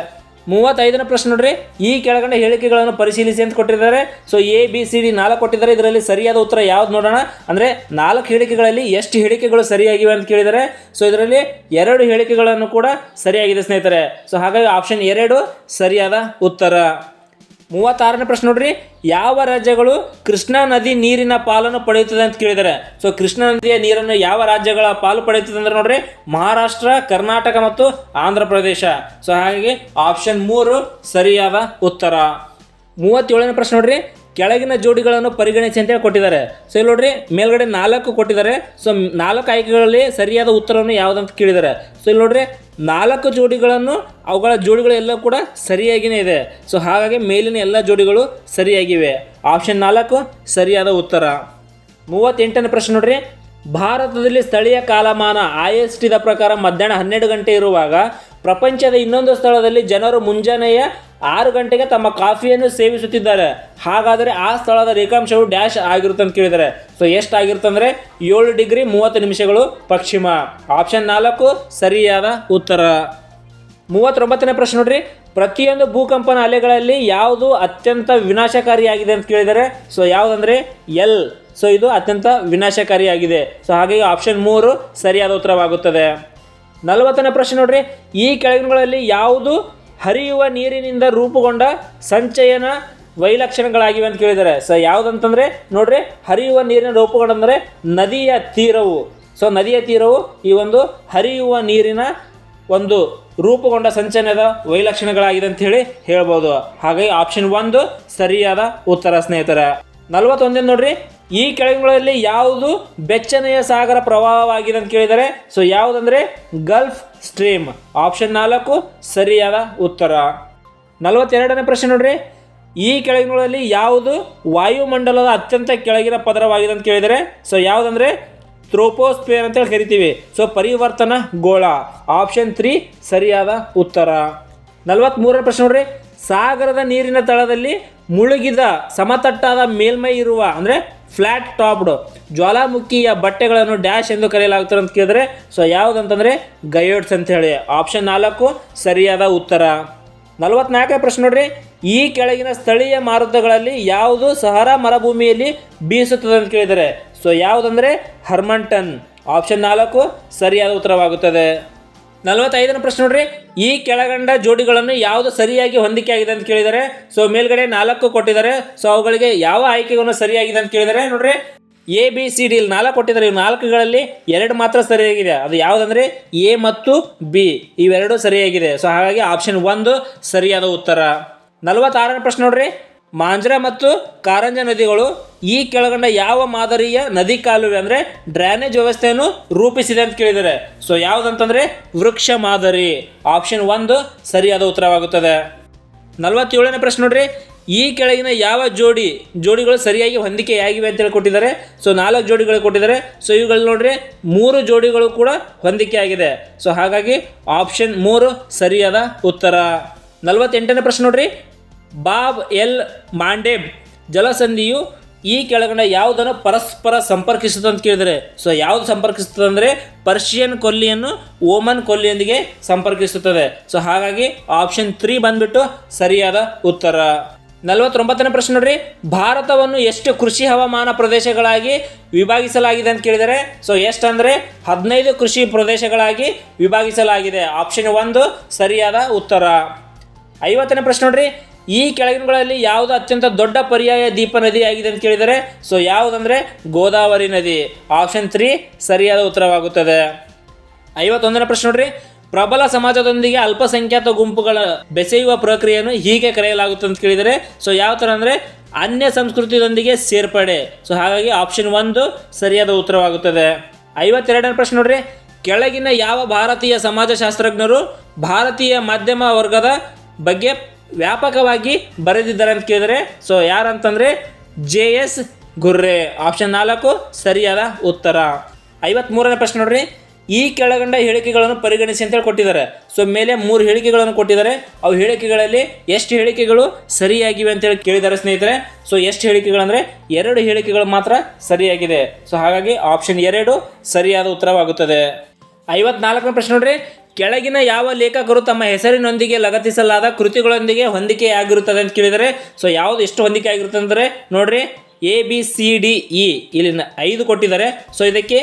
ಮೂವತ್ತೈದನೇ ಪ್ರಶ್ನೆ ನೋಡ್ರಿ, ಈ ಕೆಳಗಡೆ ಹೇಳಿಕೆಗಳನ್ನು ಪರಿಶೀಲಿಸಿ ಅಂತ ಕೊಟ್ಟಿದ್ದಾರೆ. So A B C D ನಾಲ್ಕು ಕೊಟ್ಟಿದ್ದಾರೆ. ಇದರಲ್ಲಿ ಸರಿಯಾದ ಉತ್ತರ ಯಾವ್ದು ನೋಡೋಣ. ಅಂದರೆ ನಾಲ್ಕು ಹೇಳಿಕೆಗಳಲ್ಲಿ ಎಷ್ಟು ಹೇಳಿಕೆಗಳು ಸರಿಯಾಗಿವೆ ಅಂತ ಕೇಳಿದರೆ ಸೊ ಇದರಲ್ಲಿ ಎರಡು ಹೇಳಿಕೆಗಳನ್ನು ಕೂಡ ಸರಿಯಾಗಿದೆ ಸ್ನೇಹಿತರೆ. ಸೊ ಹಾಗಾಗಿ ಆಪ್ಷನ್ ಎರಡು ಸರಿಯಾದ ಉತ್ತರ. ಮೂವತ್ತಾರನೇ ಪ್ರಶ್ನೆ ನೋಡ್ರಿ. ಯಾವ ರಾಜ್ಯಗಳು ಕೃಷ್ಣಾ ನದಿ ನೀರಿನ ಪಾಲನ್ನು ಪಡೆಯುತ್ತದೆ ಅಂತ ಕೇಳಿದ್ದಾರೆ ಸೊ ಕೃಷ್ಣಾ ನದಿಯ ನೀರನ್ನು ಯಾವ ರಾಜ್ಯಗಳ ಪಾಲು ಪಡೆಯುತ್ತದೆ ಅಂದ್ರೆ ನೋಡ್ರಿ. ಮಹಾರಾಷ್ಟ್ರ, ಕರ್ನಾಟಕ ಮತ್ತು ಆಂಧ್ರ ಪ್ರದೇಶ. ಸೊ ಹಾಗಾಗಿ ಆಪ್ಷನ್ ಮೂರು ಸರಿಯಾದ ಉತ್ತರ. ಮೂವತ್ತೇಳನೇ ಪ್ರಶ್ನೆ ನೋಡ್ರಿ. ಕೆಳಗಿನ ಜೋಡಿಗಳನ್ನು ಪರಿಗಣಿಸಿ ಅಂತೇಳಿ ಕೊಟ್ಟಿದ್ದಾರೆ. ಸೊ ಇಲ್ಲಿ ನೋಡ್ರಿ, ಮೇಲ್ಗಡೆ ನಾಲ್ಕು ಕೊಟ್ಟಿದ್ದಾರೆ. ಸೊ ನಾಲ್ಕು ಆಯ್ಕೆಗಳಲ್ಲಿ ಸರಿಯಾದ ಉತ್ತರವನ್ನು ಯಾವುದಂತ ಕೇಳಿದ್ದಾರೆ. ಸೊ ಇಲ್ಲಿ ನೋಡ್ರಿ, ನಾಲ್ಕು ಜೋಡಿಗಳನ್ನು ಅವುಗಳ ಜೋಡಿಗಳು ಎಲ್ಲ ಕೂಡ ಸರಿಯಾಗಿಯೇ ಇದೆ. ಸೊ ಹಾಗಾಗಿ ಮೇಲಿನ ಎಲ್ಲ ಜೋಡಿಗಳು ಸರಿಯಾಗಿವೆ. ಆಪ್ಷನ್ ನಾಲ್ಕು, ಸರಿಯಾದ ಉತ್ತರ. ಮೂವತ್ತೆಂಟನೇ ಪ್ರಶ್ನೆ ನೋಡ್ರಿ, ಭಾರತದಲ್ಲಿ ಸ್ಥಳೀಯ ಕಾಲಮಾನ ಐ ಎಸ್ ಟಿದ ಪ್ರಕಾರ ಮಧ್ಯಾಹ್ನ ಹನ್ನೆರಡು ಗಂಟೆ ಇರುವಾಗ ಪ್ರಪಂಚದ ಇನ್ನೊಂದು ಸ್ಥಳದಲ್ಲಿ ಜನರು ಮುಂಜಾನೆಯ ಆರು ಗಂಟೆಗೆ ತಮ್ಮ ಕಾಫಿಯನ್ನು ಸೇವಿಸುತ್ತಿದ್ದಾರೆ. ಹಾಗಾದರೆ ಆ ಸ್ಥಳದ ರೇಖಾಂಶವು ಡ್ಯಾಶ್ ಆಗಿರುತ್ತೆ ಅಂತ ಕೇಳಿದ್ದಾರೆ. ಸೊ ಎಷ್ಟು ಆಗಿರುತ್ತೆ ಅಂದರೆ ಏಳು ಡಿಗ್ರಿ ಮೂವತ್ತು ನಿಮಿಷಗಳು ಪಶ್ಚಿಮ. ಆಪ್ಷನ್ ನಾಲ್ಕು ಸರಿಯಾದ ಉತ್ತರ. ಮೂವತ್ತೊಂಬತ್ತನೇ ಪ್ರಶ್ನೆ ನೋಡ್ರಿ. ಪ್ರತಿಯೊಂದು ಭೂಕಂಪನ ಅಲೆಗಳಲ್ಲಿ ಯಾವುದು ಅತ್ಯಂತ ವಿನಾಶಕಾರಿಯಾಗಿದೆ ಅಂತ ಕೇಳಿದರೆ ಸೊ ಯಾವುದಂದ್ರೆ ಎಲ್. ಸೊ ಇದು ಅತ್ಯಂತ ವಿನಾಶಕಾರಿಯಾಗಿದೆ. ಸೊ ಹಾಗಾಗಿ ಆಪ್ಷನ್ ಮೂರು ಸರಿಯಾದ ಉತ್ತರವಾಗುತ್ತದೆ. ನಲವತ್ತನೇ ಪ್ರಶ್ನೆ ನೋಡ್ರಿ. ಈ ಕೆಳಗಿನಗಳಲ್ಲಿ ಯಾವುದು ಹರಿಯುವ ನೀರಿನಿಂದ ರೂಪುಗೊಂಡ ಸಂಚಯನ ವೈಲಕ್ಷಣಗಳಾಗಿವೆ ಅಂತ ಕೇಳಿದ್ದಾರೆ. ಸೊ ಯಾವುದಂತಂದ್ರೆ, ನೋಡ್ರಿ, ಹರಿಯುವ ನೀರಿನ ರೂಪುಗೊಂಡಂದ್ರೆ ನದಿಯ ತೀರವು. ಸೊ ನದಿಯ ತೀರವು ಈ ಒಂದು ಹರಿಯುವ ನೀರಿನ ಒಂದು ರೂಪುಗೊಂಡ ಸಂಚಯನದ ವೈಲಕ್ಷಣಗಳಾಗಿದೆ ಅಂತ ಹೇಳಿ ಹೇಳ್ಬೋದು. ಹಾಗಾಗಿ ಆಪ್ಷನ್ ಒಂದು ಸರಿಯಾದ ಉತ್ತರ, ಸ್ನೇಹಿತರ. ನಲವತ್ತೊಂದೇ ನೋಡ್ರಿ, ಈ ಕೆಳಗಿನಲ್ಲಿ ಯಾವುದು ಬೆಚ್ಚನೆಯ ಸಾಗರ ಪ್ರವಾಹವಾಗಿದೆ ಅಂತ ಕೇಳಿದ್ದಾರೆ ಸೊ ಯಾವುದಂದ್ರೆ? ಗಲ್ಫ್ ಸ್ಟ್ರೀಮ್ ಆಪ್ಷನ್ ನಾಲ್ಕು, ಸರಿಯಾದ ಉತ್ತರ. ನಲವತ್ತೆರಡನೇ ಪ್ರಶ್ನೆ ನೋಡ್ರಿ, ಈ ಕೆಳಗಿನಗಳಲ್ಲಿ ಯಾವುದು ವಾಯುಮಂಡಲದ ಅತ್ಯಂತ ಕೆಳಗಿನ ಪದರವಾಗಿದೆ ಅಂತ ಕೇಳಿದರೆ. ಸೊ ಯಾವುದಂದ್ರೆ? ಥ್ರೋಪೋಸ್ಪಿಯರ್ ಅಂತೇಳಿ ಕರಿತೀವಿ. ಸೊ ಪರಿವರ್ತನ ಗೋಳ. ಆಪ್ಷನ್ ತ್ರೀ ಸರಿಯಾದ ಉತ್ತರ. ನಲವತ್ತ್ಮೂರನೇ ಪ್ರಶ್ನೆ ನೋಡ್ರಿ ಸಾಗರದ ನೀರಿನ ತಳದಲ್ಲಿ ಮುಳುಗಿದ ಸಮತಟ್ಟಾದ ಮೇಲ್ಮೈ ಇರುವ, ಅಂದರೆ ಫ್ಲ್ಯಾಟ್ ಟಾಪ್ಡ್ ಜ್ವಾಲಾಮುಖಿಯ ಬಟ್ಟೆಗಳನ್ನು ಡ್ಯಾಶ್ ಎಂದು ಕರೆಯಲಾಗುತ್ತದೆ ಅಂತ ಕೇಳಿದ್ರೆ ಸೊ ಯಾವುದಂತಂದರೆ ಗಯೋಡ್ಸ್ ಅಂತ ಹೇಳಿ. ಆಪ್ಷನ್ ನಾಲ್ಕು, ಸರಿಯಾದ ಉತ್ತರ. ನಲವತ್ನಾಲ್ಕನೇ ಪ್ರಶ್ನೆ ನೋಡ್ರಿ. ಈ ಕೆಳಗಿನ ಸ್ಥಳೀಯ ಮಾರುತಗಳಲ್ಲಿ ಯಾವುದು ಸಹರ ಮರುಭೂಮಿಯಲ್ಲಿ ಬೀಸುತ್ತದೆ ಅಂತ ಕೇಳಿದರೆ ಸೊ ಯಾವುದಂದರೆ ಹರ್ಮಂಟನ್ ಆಪ್ಷನ್ ನಾಲ್ಕು, ಸರಿಯಾದ ಉತ್ತರವಾಗುತ್ತದೆ. ನಲವತ್ತೈದನೇ ಪ್ರಶ್ನೆ ನೋಡ್ರಿ. ಈ ಕೆಳಗಂಡ ಜೋಡಿಗಳನ್ನು ಯಾವುದು ಸರಿಯಾಗಿ ಹೊಂದಿಕೆ ಆಗಿದೆ ಅಂತ ಕೇಳಿದ್ದಾರೆ ಸೊ ಮೇಲ್ಗಡೆ ನಾಲ್ಕು ಕೊಟ್ಟಿದ್ದಾರೆ. ಸೊ ಅವುಗಳಿಗೆ ಯಾವ ಆಯ್ಕೆಗಳನ್ನು ಸರಿಯಾಗಿದೆ ಅಂತ ಕೇಳಿದರೆ ನೋಡ್ರಿ. ಎ ಬಿ ಸಿ ಡಿ ಇಲ್ಲಿ ನಾಲ್ಕು ಕೊಟ್ಟಿದ್ದಾರೆ. ಇವು ನಾಲ್ಕುಗಳಲ್ಲಿ ಎರಡು ಮಾತ್ರ ಸರಿಯಾಗಿದೆ. ಅದು ಯಾವುದಂದ್ರೆ ಎ ಮತ್ತು ಬಿ ಇವೆರಡು ಸರಿಯಾಗಿದೆ. ಸೊ ಹಾಗಾಗಿ ಆಪ್ಷನ್ ಒಂದು ಸರಿಯಾದ ಉತ್ತರ. ನಲವತ್ತಾರನೇ ಪ್ರಶ್ನೆ ನೋಡ್ರಿ. ಮಾಂಜ್ರಾ ಮತ್ತು ಕಾರಂಜ ನದಿಗಳು ಈ ಕೆಳಗಂಡ ಯಾವ ಮಾದರಿಯ ನದಿ ಕಾಲುವೆ ಅಂದರೆ ಡ್ರೈನೇಜ್ ವ್ಯವಸ್ಥೆಯನ್ನು ರೂಪಿಸಿದೆ ಅಂತ ಕೇಳಿದ್ದಾರೆ. ಸೊ ಯಾವುದಂತಂದರೆ ವೃಕ್ಷ ಮಾದರಿ. ಆಪ್ಷನ್ ಒಂದು ಸರಿಯಾದ ಉತ್ತರವಾಗುತ್ತದೆ. ನಲವತ್ತೇಳನೇ ಪ್ರಶ್ನೆ ನೋಡ್ರಿ. ಈ ಕೆಳಗಿನ ಯಾವ ಜೋಡಿ, ಜೋಡಿಗಳು ಸರಿಯಾಗಿ ಹೊಂದಿಕೆಯಾಗಿವೆ ಅಂತೇಳಿ ಕೊಟ್ಟಿದ್ದಾರೆ ಸೊ ನಾಲ್ಕು ಜೋಡಿಗಳು ಕೊಟ್ಟಿದ್ದಾರೆ. ಸೊ ಇವುಗಳು ನೋಡ್ರಿ ಮೂರು ಜೋಡಿಗಳು ಕೂಡ ಹೊಂದಿಕೆಯಾಗಿದೆ. ಸೊ ಹಾಗಾಗಿ ಆಪ್ಷನ್ ಮೂರು ಸರಿಯಾದ ಉತ್ತರ. ನಲವತ್ತೆಂಟನೇ ಪ್ರಶ್ನೆ ನೋಡ್ರಿ. ಬಾಬ್ ಎಲ್ ಮಾಂಡೇಬ್ ಜಲಸಂಧಿಯು ಈ ಕೆಳಗಡೆ ಯಾವುದನ್ನು ಪರಸ್ಪರ ಸಂಪರ್ಕಿಸುತ್ತದೆ ಅಂತ ಕೇಳಿದರೆ ಸೊ ಯಾವುದು ಸಂಪರ್ಕಿಸುತ್ತದೆ ಅಂದರೆ ಪರ್ಷಿಯನ್ ಕೊಲ್ಲಿಯನ್ನು ಓಮನ್ ಕೊಲ್ಲಿಯೊಂದಿಗೆ ಸಂಪರ್ಕಿಸುತ್ತದೆ. ಸೊ ಹಾಗಾಗಿ ಆಪ್ಷನ್ ತ್ರೀ ಬಂದ್ಬಿಟ್ಟು ಸರಿಯಾದ ಉತ್ತರ. ನಲವತ್ತೊಂಬತ್ತನೇ ಪ್ರಶ್ನೆ ನೋಡ್ರಿ, ಭಾರತವನ್ನು ಎಷ್ಟು ಕೃಷಿ ಹವಾಮಾನ ಪ್ರದೇಶಗಳಾಗಿ ವಿಭಾಗಿಸಲಾಗಿದೆ ಅಂತ ಕೇಳಿದರೆ ಸೊ ಎಷ್ಟಂದರೆ ಹದಿನೈದು ಕೃಷಿ ಪ್ರದೇಶಗಳಾಗಿ ವಿಭಾಗಿಸಲಾಗಿದೆ. ಆಪ್ಷನ್ ಒಂದು ಸರಿಯಾದ ಉತ್ತರ. ಐವತ್ತನೇ ಪ್ರಶ್ನೆ ನೋಡ್ರಿ ಈ ಕೆಳಗಿನಗಳಲ್ಲಿ ಯಾವುದು ಅತ್ಯಂತ ದೊಡ್ಡ ಪರ್ಯಾಯ ದೀಪ ನದಿ ಆಗಿದೆ ಅಂತ ಕೇಳಿದರೆ ಸೊ ಯಾವುದಂದರೆ ಗೋದಾವರಿ ನದಿ. ಆಪ್ಷನ್ ತ್ರೀ ಸರಿಯಾದ ಉತ್ತರವಾಗುತ್ತದೆ. ಐವತ್ತೊಂದನೇ ಪ್ರಶ್ನೆ ನೋಡ್ರಿ. ಪ್ರಬಲ ಸಮಾಜದೊಂದಿಗೆ ಅಲ್ಪಸಂಖ್ಯಾತ ಗುಂಪುಗಳ ಬೆಸೆಯುವ ಪ್ರಕ್ರಿಯೆಯನ್ನು ಹೀಗೆ ಕರೆಯಲಾಗುತ್ತೆ ಅಂತ ಕೇಳಿದರೆ ಸೊ ಯಾವ ಥರ ಅಂದರೆ ಅನ್ಯ ಸಂಸ್ಕೃತಿಯೊಂದಿಗೆ ಸೇರ್ಪಡೆ. ಸೊ ಹಾಗಾಗಿ ಆಪ್ಷನ್ ಒಂದು ಸರಿಯಾದ ಉತ್ತರವಾಗುತ್ತದೆ. ಐವತ್ತೆರಡನೇ ಪ್ರಶ್ನೆ ನೋಡ್ರಿ. ಕೆಳಗಿನ ಯಾವ ಭಾರತೀಯ ಸಮಾಜಶಾಸ್ತ್ರಜ್ಞರು ಭಾರತೀಯ ಮಧ್ಯಮ ವರ್ಗದ ಬಗ್ಗೆ ವ್ಯಾಪಕವಾಗಿ ಬರೆದಿದ್ದಾರೆ ಅಂತ ಕೇಳಿದರೆ ಸೊ ಯಾರಂತಂದರೆ ಜೆ ಎಸ್ ಗುರ್ರೆ ಆಪ್ಷನ್ ನಾಲ್ಕು ಸರಿಯಾದ ಉತ್ತರ. ಐವತ್ಮೂರನೇ ಪ್ರಶ್ನೆ ನೋಡ್ರಿ. ಈ ಕೆಳಗಂಡ ಹೇಳಿಕೆಗಳನ್ನು ಪರಿಗಣಿಸಿ ಅಂತೇಳಿ ಕೊಟ್ಟಿದ್ದಾರೆ. ಸೊ ಮೇಲೆ ಮೂರು ಹೇಳಿಕೆಗಳನ್ನು ಕೊಟ್ಟಿದ್ದಾರೆ. ಅವು ಹೇಳಿಕೆಗಳಲ್ಲಿ ಎಷ್ಟು ಹೇಳಿಕೆಗಳು ಸರಿಯಾಗಿವೆ ಅಂತೇಳಿ ಕೇಳಿದ್ದಾರೆ ಸ್ನೇಹಿತರೆ. ಸೊ ಎಷ್ಟು ಹೇಳಿಕೆಗಳಂದರೆ ಎರಡು ಹೇಳಿಕೆಗಳು ಮಾತ್ರ ಸರಿಯಾಗಿದೆ. ಸೊ ಹಾಗಾಗಿ ಆಪ್ಷನ್ ಎರಡು ಸರಿಯಾದ ಉತ್ತರವಾಗುತ್ತದೆ. ಐವತ್ನಾಲ್ಕನೇ ಪ್ರಶ್ನೆ ನೋಡ್ರಿ. ಕೆಳಗಿನ ಯಾವ ಲೇಖಕರು ತಮ್ಮ ಹೆಸರಿನೊಂದಿಗೆ ಲಗತ್ತಿಸಲಾದ ಕೃತಿಗಳೊಂದಿಗೆ ಹೊಂದಿಕೆಯಾಗಿರುತ್ತದೆ ಅಂತ ಕೇಳಿದರೆ ಸೊ ಯಾವುದು ಎಷ್ಟು ಹೊಂದಿಕೆ ಆಗಿರುತ್ತೆ ಅಂದರೆ, ನೋಡ್ರಿ A B C D E ಇಲ್ಲಿನ ಐದು ಕೊಟ್ಟಿದ್ದಾರೆ. ಸೊ ಇದಕ್ಕೆ